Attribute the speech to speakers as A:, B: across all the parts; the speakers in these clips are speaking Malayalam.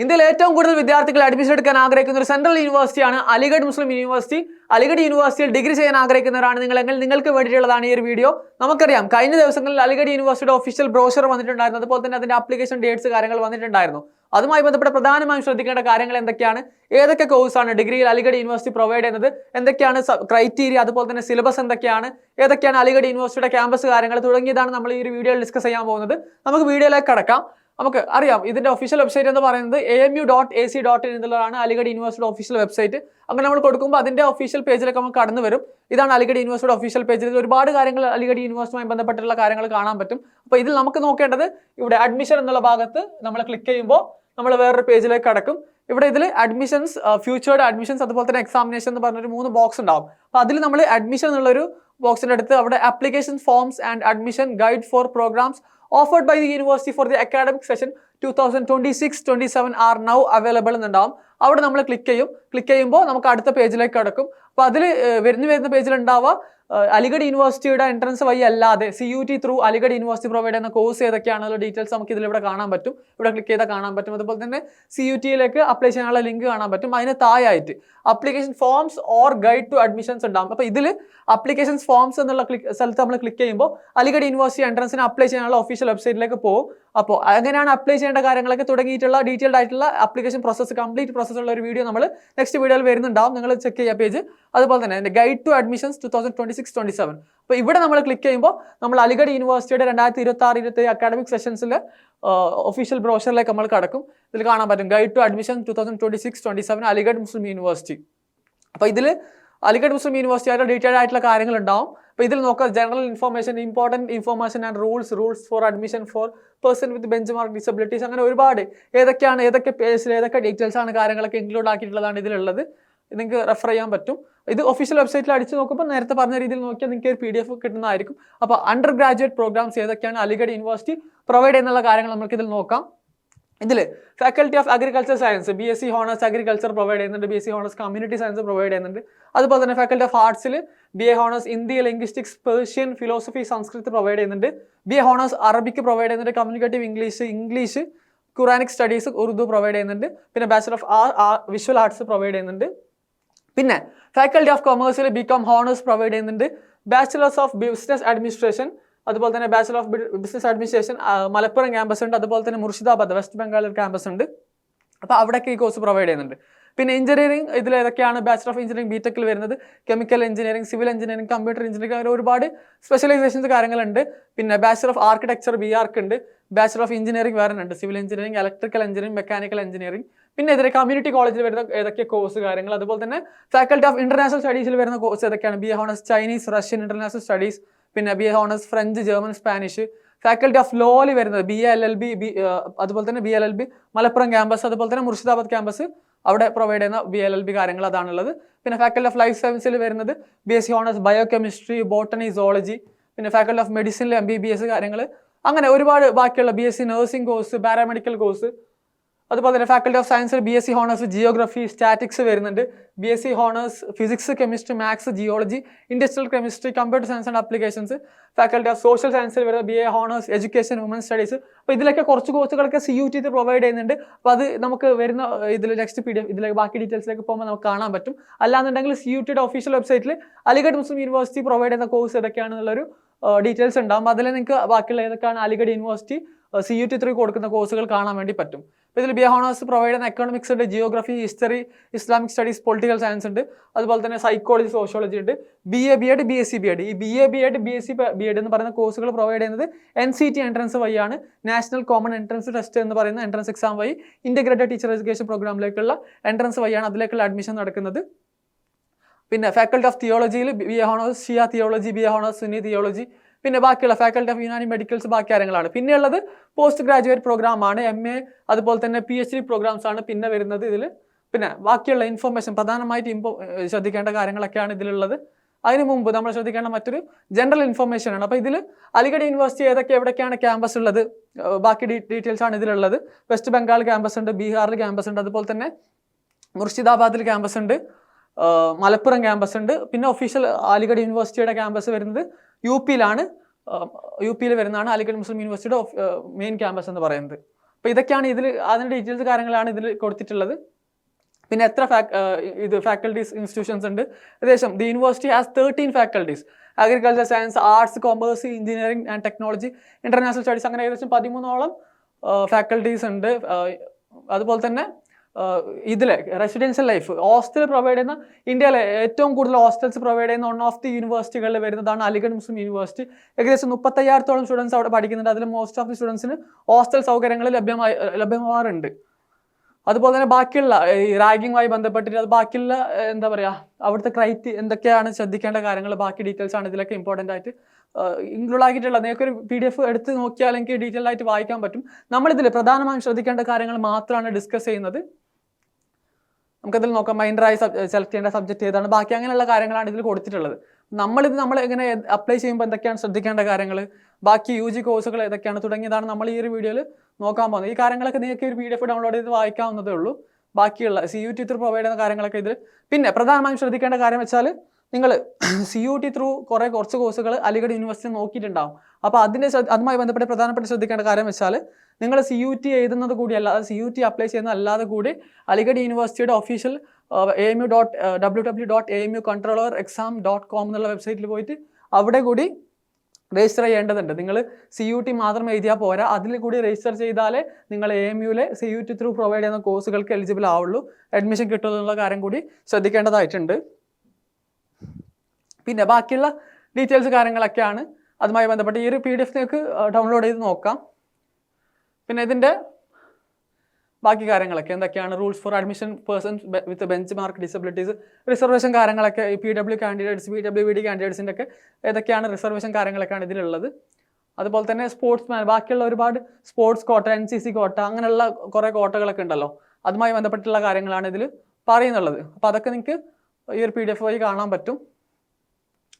A: ഇന്ത്യയിൽ ഏറ്റവും കൂടുതൽ വിദ്യാർത്ഥികൾ അഡ്മിഷൻ എടുക്കാൻ ആഗ്രഹിക്കുന്ന ഒരു സെൻട്രൽ യൂണിവേഴ്സിറ്റിയാണ് അലിഗഡ് മുസ്ലിം യൂണിവേഴ്സിറ്റി അലിഗഡ് യൂണിവേഴ്സിറ്റിയിൽ ഡിഗ്രി ചെയ്യാൻ ആഗ്രഹിക്കുന്നവരാണ് നിങ്ങളെങ്കിൽ നിങ്ങൾക്ക് വേണ്ടിയിട്ടുള്ളതാണ് ഈ ഒരു വീഡിയോ നമുക്കറിയാം കഴിഞ്ഞ ദിവസങ്ങളിൽ അലിഗഡ് യൂണിവേഴ്സിറ്റിയുടെ ഒഫീഷ്യൽ ബ്രോഷർ വന്നിട്ടുണ്ടായിരുന്നു. അതുപോലെ തന്നെ അതിന്റെ ആപ്ലിക്കേഷൻ ഡേറ്റ്സ് കാര്യങ്ങൾ വന്നിട്ടുണ്ടായിരുന്നു. അതുമായി ബന്ധപ്പെട്ട പ്രധാനമായും ശ്രദ്ധിക്കേണ്ട കാര്യങ്ങൾ എന്തൊക്കെയാണ്? ഏതൊക്കെ കോഴ്സാണ് ഡിഗ്രിയിൽ അലിഗഡ് യൂണിവേഴ്സിറ്റി പ്രൊവൈഡ് ചെയ്യുന്നത്? എന്തൊക്കെയാണ് ക്രൈറ്റീരിയ അതുപോലെ തന്നെ സിലബസ് എന്തൊക്കെയാണ്? ഏതൊക്കെയാണ് അലിഗഡ് യൂണിവേഴ്സിറ്റിയുടെ ക്യാമ്പസ് കാര്യങ്ങൾ? തുടങ്ങിയതാണ് നമ്മൾ ഈ ഒരു വീഡിയോയിൽ ഡിസ്കസ് ചെയ്യാൻ പോകുന്നത്. നമുക്ക് വീഡിയോയിലേക്ക് കടക്കാം. നമുക്ക് അറിയാം ഇതിന്റെ ഒഫീഷ്യൽ വെബ്സൈറ്റ് എന്ന് പറയുന്നത് A M U dot A C dot in എന്നുള്ളതാണ് അലിഗഡ് യൂണിവേഴ്സിറ്റി ഒഫീഷ്യൽ വെബ്സൈറ്റ് അങ്ങനെ നമ്മൾ കൊടുക്കുമ്പോൾ അതിന്റെ ഒഫീഷ്യൽ പേജിലൊക്കെ നമുക്ക് കടന്നു വരും. ഇതാണ് അലിഗഡ് യൂണിവേഴ്സിറ്റി ഒഫീഷ്യൽ പേജിൽ ഒരുപാട് കാര്യങ്ങൾ അലിഗഡ് യൂണിവേഴ്സിറ്റിയുമായി ബന്ധപ്പെട്ടുള്ള കാര്യങ്ങൾ കാണാൻ പറ്റും. അപ്പോൾ ഇതിൽ നമുക്ക് നോക്കേണ്ടത് ഇവിടെ അഡ്മിഷൻ എന്നുള്ള ഭാഗത്ത് നമ്മൾ ക്ലിക്ക് ചെയ്യുമ്പോൾ നമ്മൾ വേറൊരു പേജിലേക്ക് കടക്കും. ഇവിടെ ഇതിൽ അഡ്മിഷൻസ് ഫ്യൂച്ചേർഡ് അഡ്മിഷൻസ് അതുപോലെ തന്നെ എക്സാമിനേഷൻ എന്ന് പറഞ്ഞൊരു മൂന്ന് ബോക്സ് ഉണ്ടാവും. അപ്പോൾ അതിൽ നമ്മൾ അഡ്മിഷൻ എന്നുള്ളൊരു ബോക്സിന്റെ അടുത്ത് അവിടെ application forms and admission guide for programs offered by the university for the academic session two thousand twenty six twenty seven are now available എന്നുണ്ടാവും. അവിടെ നമ്മൾ ക്ലിക്ക് ചെയ്യും. ക്ലിക്ക് ചെയ്യുമ്പോൾ നമുക്ക് അടുത്ത പേജിലേക്ക് കിടക്കും. അപ്പോൾ അതിൽ വരുന്ന വരുന്ന പേജിൽ ഉണ്ടാവുക. അലിഗഡ് യൂണിവേഴ്സിറ്റിയുടെ എൻട്രൻസ് വഴി അല്ലാതെ C U T through Aligarh university provide ചെയ്യുന്ന കോഴ്സ് ഏതൊക്കെയാണെന്നുള്ള ഡീറ്റെയിൽസ് നമുക്ക് ഇതിൽ ഇവിടെ കാണാൻ പറ്റും. ഇവിടെ ക്ലിക്ക് ചെയ്താൽ കാണാൻ പറ്റും. അതുപോലെ തന്നെ സി യു ടിയിലേക്ക് അപ്ലൈ ചെയ്യാനുള്ള ലിങ്ക് കാണാൻ പറ്റും. അതിന് താഴായിട്ട് application forms or guide to admissions ഉണ്ടാകും അപ്പോൾ ഇതിൽ അപ്ലിക്കേഷൻസ് ഫോംസ് എന്നുള്ള ക്ലിക്ക് സ്ഥലത്ത് നമ്മൾ ക്ലിക്ക് ചെയ്യുമ്പോൾ അലിഗഡ് യൂണിവേഴ്സിറ്റി എൻട്രൻസിന് അപ്ലൈ ചെയ്യാനുള്ള ഒഫീഷ്യൽ വെബ്സൈറ്റിലേക്ക് പോകും. അപ്പോൾ അങ്ങനെയാണ് അപ്ലൈ ചെയ്യേണ്ട കാര്യങ്ങളൊക്കെ തുടങ്ങിയിട്ടുള്ള ഡീറ്റെയിൽഡ് ആയിട്ടുള്ള അപ്ലിക്കേഷൻ പ്രോസസ്സ് കംപ്ലീറ്റ് പ്രോസസ്സ് ഉള്ള ഒരു വീഡിയോ നമ്മൾ നെക്സ്റ്റ് വീഡിയോയിൽ വരുന്നുണ്ടാവും. നിങ്ങൾ ചെക്ക് ചെയ്യുക പേജ് അതുപോലെ തന്നെ guide to admissions two thousand twenty six twenty seven അപ്പോൾ ഇവിടെ നമ്മൾ ക്ലിക്ക് ചെയ്യുമ്പോൾ നമ്മൾ അലിഗഡ് യൂണിവേഴ്സിറ്റിയുടെ രണ്ടായിരത്തി ഇരുപത്തി ആറ് ഇരുപത്തി അക്കാഡമിക് സെഷൻസിൽ ഒഫീഷ്യൽ ബ്രോഷറിലേക്ക് നമ്മൾ കടക്കും. ഇതിൽ കാണാൻ പറ്റും guide to admission two thousand twenty six twenty seven Aligarh Muslim university അപ്പോൾ ഇതിൽ അലിഗഡ് മുസ്ലിം യൂണിവേഴ്സിറ്റി ഡീറ്റെയിൽ ആയിട്ടുള്ള കാര്യങ്ങൾ ഉണ്ടാവും അപ്പോൾ ഇതിൽ നോക്കുക general information important information and rules rules for admission for person with benchmark disabilities അങ്ങനെ ഒരുപാട് ഏതൊക്കെയാണ് ഏതൊക്കെ പേജിൽ ഏതൊക്കെ ഡീറ്റെയിൽസ് ആണ് കാര്യങ്ങളൊക്കെ ഇൻക്ലൂഡ് ആക്കിയിട്ടുള്ളതാണ് ഇതിലുള്ളത്. നിങ്ങൾക്ക് റെഫർ ചെയ്യാൻ പറ്റും. ഇത് ഒഫീഷ്യൽ വെബ്സൈറ്റിൽ അടിച്ച് നോക്കുമ്പോൾ നേരത്തെ പറഞ്ഞ രീതിയിൽ നോക്കിയാൽ നിങ്ങൾക്ക് ഒരു പി ഡി എഫ് കിട്ടുന്നതായിരിക്കും. അപ്പോൾ അണ്ടർ ഗ്രാജുവേറ്റ് പ്രോഗ്രാംസ് ഏതൊക്കെയാണ് അലിഗഡ് യൂണിവേഴ്സിറ്റി പ്രൊവൈഡ് ചെയ്യുന്നുള്ള കാര്യങ്ങൾ നമുക്ക് ഇതിൽ നോക്കാം. ഇതിൽ faculty of agriculture science B S C honours agriculture provide ചെയ്യുന്നുണ്ട് B S C honours community science provide ചെയ്യുന്നുണ്ട്. അതുപോലെ തന്നെ faculty of ആർട്സിൽ B A honours India linguistics Persian philosophy Sanskrit provide ചെയ്യുന്നുണ്ട്. B A honours Arabic provide ചെയ്യുന്നുണ്ട് communicative English English Quranic studies Urdu provide ചെയ്യുന്നുണ്ട്. പിന്നെ bachelor of visual arts provide ചെയ്യുന്നുണ്ട്. പിന്നെ ഫാക്കൽറ്റി ഓഫ് കൊമേഴ്സിൽ ബി കോം ഹോണേഴ്സ് പ്രൊവൈഡ് ചെയ്യുന്നുണ്ട്. ബാച്ചിലേഴ്സ് ഓഫ് ബിസിനസ് അഡ്മിനിസ്ട്രേഷൻ അതുപോലെ തന്നെ bachelor of business administration Malappuram campus ഉണ്ട്. അതുപോലെ തന്നെ മുർഷിദാബാദ് വെസ്റ്റ് ബംഗാളിൽ ക്യാമ്പസ് ഉണ്ട്. അപ്പോൾ അവിടെയൊക്കെ ഈ കോഴ്സ് പ്രൊവൈഡ് ചെയ്യുന്നുണ്ട്. പിന്നെ എഞ്ചിനീയറിംഗ് ഇതിൽ ഏതൊക്കെയാണ് ബാച്ചലർ ഓഫ് എഞ്ചിനീയറിംഗ് ബിടെക്കിൽ വരുന്നത് chemical engineering civil engineering computer engineering അങ്ങനെ ഒരുപാട് സ്പെഷ്യലൈസേഷൻസ് കാര്യങ്ങളുണ്ട്. പിന്നെ bachelor of architecture B arch ഉണ്ട്. ബാച്ചലർ ഓഫ് എഞ്ചിനീയറിംഗ് വേറെ ഉണ്ട്. Civil engineering electrical engineering mechanical engineering പിന്നെ ഇതിലെ കമ്മ്യൂണിറ്റി കോളേജിൽ വരുന്ന ഏതൊക്കെ കോഴ്സ് കാര്യങ്ങൾ? അതുപോലെ തന്നെ ഫാക്കൽറ്റി ഓഫ് ഇന്റർനാഷണൽ സ്റ്റഡീസിൽ വരുന്ന കോഴ്സ് ഏതൊക്കെയാണ്? B honours Chinese Russian international studies പിന്നെ B A honours French German Spanish faculty of ലോയിൽ വരുന്നത് B L L B B അതുപോലെ തന്നെ B L L B Malappuram campus അതുപോലെ തന്നെ മുർഷിദാബാദ് ക്യാമ്പസ് അവിടെ പ്രൊവൈഡ് ചെയ്യുന്ന ബി എൽ എൽ ബി കാര്യങ്ങൾ അതാണുള്ളത്. പിന്നെ ഫാക്കൽറ്റി ഓഫ് ലൈഫ് സയൻസിൽ വരുന്നത് B S C honours biochemistry botany zoology പിന്നെ ഫാക്കൽറ്റി ഓഫ് മെഡിസിനിൽ എം ബി ബി എസ് കാര്യങ്ങൾ അങ്ങനെ ഒരുപാട് ബാക്കിയുള്ള B S C nursing course paramedical course അതുപോലെ തന്നെ ഫാക്കൽറ്റി ഓഫ് സയൻസിൽ B S C honours geography statics വരുന്നുണ്ട്. B S C honours physics chemistry maths geology industrial chemistry computer science and applications faculty of social സയൻസിൽ വരുന്നത് B A honours education women studies അപ്പോൾ ഇതിലൊക്കെ കുറച്ച് കോഴ്സുകളൊക്കെ സി യു ടി പ്രൊവൈഡ് ചെയ്യുന്നുണ്ട്. അപ്പോൾ അത് നമുക്ക് വരുന്ന ഇതിൽ നെക്സ്റ്റ് പി ഡി എഫ് ഇതിലേക്ക് ബാക്കി ഡീറ്റെയിൽസിലേക്ക് പോകുമ്പോൾ നമുക്ക് കാണാൻ പറ്റും. അല്ലാന്നുണ്ടെങ്കിൽ സി യു ടിയുടെ ഒഫീഷ്യൽ വെബ്സൈറ്റിൽ അലിഗഡ് മുസ്ലിം യൂണിവേഴ്സിറ്റി പ്രൊവൈഡ് ചെയ്യുന്ന കോഴ്സ് ഏതൊക്കെയാണെന്നുള്ളൊരു ഡീറ്റെയിൽസ് ഉണ്ടാകും അതിൽ നിങ്ങൾക്ക് ബാക്കിയുള്ള ഏതൊക്കെയാണ് Aligarh university C U T through കൊടുക്കുന്ന കോഴ്സുകൾ കാണാൻ വേണ്ടി പറ്റും. അപ്പോൾ ഇതിൽ ബി എ ഹോണേഴ്സ് പ്രൊവൈഡ് ചെയ്യുന്ന എക്കണോമിക്സ് ഉണ്ട് geography history Islamic studies political science ഉണ്ട്. അതുപോലെ തന്നെ സൈക്കോളജി സോഷ്യോളജി ഉണ്ട്. B A B ed B S C B ed ഈ B A B ed B S C B ed എന്ന് പറയുന്ന കോഴ്സുകൾ പ്രൊവൈഡ് ചെയ്യുന്നത് എൻ സി ടി എൻട്രൻസ് വഴിയാണ്. നാഷണൽ കോമൺ എൻട്രൻസ് ടെസ്റ്റ് എന്ന് പറയുന്ന എൻട്രൻസ് എക്സാം വഴി ഇന്റഗ്രേറ്റഡ് ടീച്ചർ എഡ്യൂക്കേഷൻ പ്രോഗ്രാമിലേക്കുള്ള എൻട്രൻസ് വഴിയാണ് അതിലേക്കുള്ള അഡ്മിഷൻ നടക്കുന്നത്. പിന്നെ faculty of തിയോളജിയിൽ B A honours Shia theology B A honours Sunni theology പിന്നെ ബാക്കിയുള്ള ഫാക്കൽറ്റി ഓഫ് യുനാനി മെഡിക്കൽസ് ബാക്കി കാര്യങ്ങളാണ്. പിന്നെയുള്ളത് പോസ്റ്റ് ഗ്രാജുവേറ്റ് പ്രോഗ്രാം ആണ് എം എ അതുപോലെ തന്നെ പി എച്ച് ഡി പ്രോഗ്രാംസ് ആണ് പിന്നെ വരുന്നത് ഇതിൽ പിന്നെ ബാക്കിയുള്ള ഇൻഫോർമേഷൻ പ്രധാനമായിട്ട് ഇമ്പോ ശ്രദ്ധിക്കേണ്ട കാര്യങ്ങളൊക്കെയാണ് ഇതിലുള്ളത്. അതിനു മുമ്പ് നമ്മൾ ശ്രദ്ധിക്കേണ്ട മറ്റൊരു ജനറൽ ഇൻഫർമേഷൻ ആണ്. അപ്പോൾ ഇതിൽ അലിഗഡ് യൂണിവേഴ്സിറ്റി ഏതൊക്കെ എവിടെയൊക്കെയാണ് ക്യാമ്പസ് ഉള്ളത്? ബാക്കി ഡീറ്റെയിൽസ് ആണ് ഇതിലുള്ളത്. വെസ്റ്റ് ബംഗാൾ ക്യാമ്പസ് ഉണ്ട് ബീഹാറിൽ ക്യാമ്പസ് ഉണ്ട് അതുപോലെ തന്നെ മുർഷിദാബാദിൽ ക്യാമ്പസ് ഉണ്ട് മലപ്പുറം ക്യാമ്പസ് ഉണ്ട്. പിന്നെ ഒഫീഷ്യൽ അലിഗഡ് യൂണിവേഴ്സിറ്റിയുടെ ക്യാമ്പസ് വരുന്നത് യു പിയിലാണ് യു പിയിൽ വരുന്നതാണ് അലിഗഡ് മുസ്ലിം യൂണിവേഴ്സിറ്റിയുടെ മെയിൻ ക്യാമ്പസ് എന്ന് പറയുന്നത്. അപ്പോൾ ഇതൊക്കെയാണ് ഇതിൽ അതിന്റെ ഡീറ്റെയിൽസ് കാര്യങ്ങളാണ് ഇതിൽ കൊടുത്തിട്ടുള്ളത്. പിന്നെ എത്ര ഫാക് ഇത് ഫാക്കൽറ്റീസ് ഇൻസ്റ്റിറ്റ്യൂഷൻസ് ഉണ്ട്. ഏകദേശം the university has thirteen faculties agriculture science arts commerce engineering and technology international studies അങ്ങനെ ഏകദേശം പതിമൂന്നോളം ഫാക്കൽറ്റീസ് ഉണ്ട്. അതുപോലെ തന്നെ ഇതിൽ റെസിഡൻഷ്യൽ ലൈഫ് ഹോസ്റ്റൽ പ്രൊവൈഡ് ചെയ്യുന്ന ഇന്ത്യയിലെ ഏറ്റവും കൂടുതൽ ഹോസ്റ്റൽസ് പ്രൊവൈഡ് ചെയ്യുന്ന വൺ ഓഫ് ദി യൂണിവേഴ്സിറ്റികളിൽ വരുന്നതാണ് അലിഗഡ് മുസ്ലിം യൂണിവേഴ്സിറ്റി ഏകദേശം മുപ്പത്തയ്യായിരത്തോളം സ്റ്റുഡൻസ് അവിടെ പഠിക്കുന്നുണ്ട്. അതിൽ മോസ്റ്റ് ഓഫ് ദി സ്റ്റുഡൻസിന് ഹോസ്റ്റൽ സൗകര്യങ്ങൾ ലഭ്യമായി ലഭ്യമാവാറുണ്ട്. അതുപോലെ തന്നെ ബാക്കിയുള്ള ഈ റാഗിങ്ങുമായി ബന്ധപ്പെട്ടിട്ട് അത് ബാക്കിയുള്ള എന്താ പറയുക അവിടുത്തെ ക്രൈറ്റി എന്തൊക്കെയാണ് ശ്രദ്ധിക്കേണ്ട കാര്യങ്ങൾ ബാക്കി ഡീറ്റെയിൽസ് ആണ് ഇതിലൊക്കെ ഇമ്പോർട്ടന്റ് ആയിട്ട് ഇൻക്ലൂഡ് ആക്കിയിട്ടുള്ള നിങ്ങൾക്ക് ഒരു പി ഡി എഫ് എടുത്ത് നോക്കിയാൽ എനിക്ക് ഡീറ്റെയിൽ ആയിട്ട് വായിക്കാൻ പറ്റും. നമ്മളിതിൽ പ്രധാനമായും ശ്രദ്ധിക്കേണ്ട കാര്യങ്ങൾ മാത്രമാണ് ഡിസ്കസ് ചെയ്യുന്നത്. നമുക്കതിൽ നോക്കാം മൈൻഡറായി സെലക്ട് ചെയ്യേണ്ട സബ്ജക്ട് ഏതാണ്. ബാക്കി അങ്ങനെയുള്ള കാര്യങ്ങളാണ് ഇതിൽ കൊടുത്തിട്ടുള്ളത്. നമ്മളിത് നമ്മൾ എങ്ങനെ അപ്ലൈ ചെയ്യുമ്പോൾ എന്തൊക്കെയാണ് ശ്രദ്ധിക്കേണ്ട കാര്യങ്ങൾ ബാക്കി യു ജി കോഴ്സുകൾ ഏതൊക്കെയാണ്? തുടങ്ങിയതാണ് നമ്മൾ ഈ ഒരു വീഡിയോയിൽ നോക്കാൻ പോകുന്നത്. ഈ കാര്യങ്ങളൊക്കെ നിങ്ങൾക്ക് ഒരു പി ഡി എഫ് ഡൗൺലോഡ് ചെയ്ത് വായിക്കാവുന്നതേ ഉള്ളൂ. ബാക്കിയുള്ള C U T through provide ചെയ്യുന്ന കാര്യങ്ങളൊക്കെ ഇതിൽ പിന്നെ പ്രധാനമായും ശ്രദ്ധിക്കേണ്ട കാര്യം വെച്ചാൽ നിങ്ങൾ സി യു ടി ത്രൂ കുറേ കുറച്ച് കോഴ്സുകൾ അലിഗഡ് യൂണിവേഴ്സിറ്റി നോക്കിയിട്ടുണ്ടാവും. അപ്പോൾ അതിന്റെ അതുമായി ബന്ധപ്പെട്ട് പ്രധാനപ്പെട്ട ശ്രദ്ധിക്കേണ്ട കാര്യം വെച്ചാൽ നിങ്ങൾ സി യു ടി എഴുതുന്നത് കൂടി അല്ലാതെ സി യു ടി അപ്ലൈ ചെയ്യുന്ന അല്ലാതെ കൂടി അലിഗഡ് യൂണിവേഴ്സിറ്റിയുടെ official A M U dot W W dot A M U controller exam dot com എന്നുള്ള വെബ്സൈറ്റിൽ പോയിട്ട് അവിടെ കൂടി രജിസ്റ്റർ ചെയ്യേണ്ടതുണ്ട്. നിങ്ങൾ സി യു ടി മാത്രം എഴുതിയാൽ പോരാ. അതിൽ കൂടി രജിസ്റ്റർ ചെയ്താലേ നിങ്ങൾ A M യുവിലെ C U T through provide ചെയ്യുന്ന കോഴ്സുകൾക്ക് എലിജിബിൾ ആവുള്ളൂ. അഡ്മിഷൻ കിട്ടുമെന്നുള്ള കാര്യം കൂടി ശ്രദ്ധിക്കേണ്ടതായിട്ടുണ്ട്. പിന്നെ ബാക്കിയുള്ള ഡീറ്റെയിൽസ് കാര്യങ്ങളൊക്കെയാണ്. അതുമായി ബന്ധപ്പെട്ട് ഈ ഒരു പി ഡി എഫ് നിങ്ങൾക്ക് ഡൗൺലോഡ് ചെയ്ത് നോക്കാം. പിന്നെ ഇതിന്റെ ബാക്കി കാര്യങ്ങളൊക്കെ എന്തൊക്കെയാണ് rules for admission persons with benchmark disabilities reservation കാര്യങ്ങളൊക്കെ P W candidates P W V D കാൻഡിഡേറ്റ്സിന്റെ ഒക്കെ ഏതൊക്കെയാണ് റിസർവേഷൻ കാര്യങ്ങളൊക്കെയാണ് ഇതിലുള്ളത്. അതുപോലെ തന്നെ സ്പോർട്സ് മാൻ ബാക്കിയുള്ള ഒരുപാട് sports quota N C C കോട്ട അങ്ങനെയുള്ള കുറേ കോട്ടകളൊക്കെ ഉണ്ടല്ലോ. അതുമായി ബന്ധപ്പെട്ടുള്ള കാര്യങ്ങളാണ് ഇതിൽ പറയുന്നുള്ളത്. അപ്പോൾ അതൊക്കെ നിങ്ങൾക്ക് ഈ ഒരു പി ഡി എഫ് വഴി കാണാൻ പറ്റും.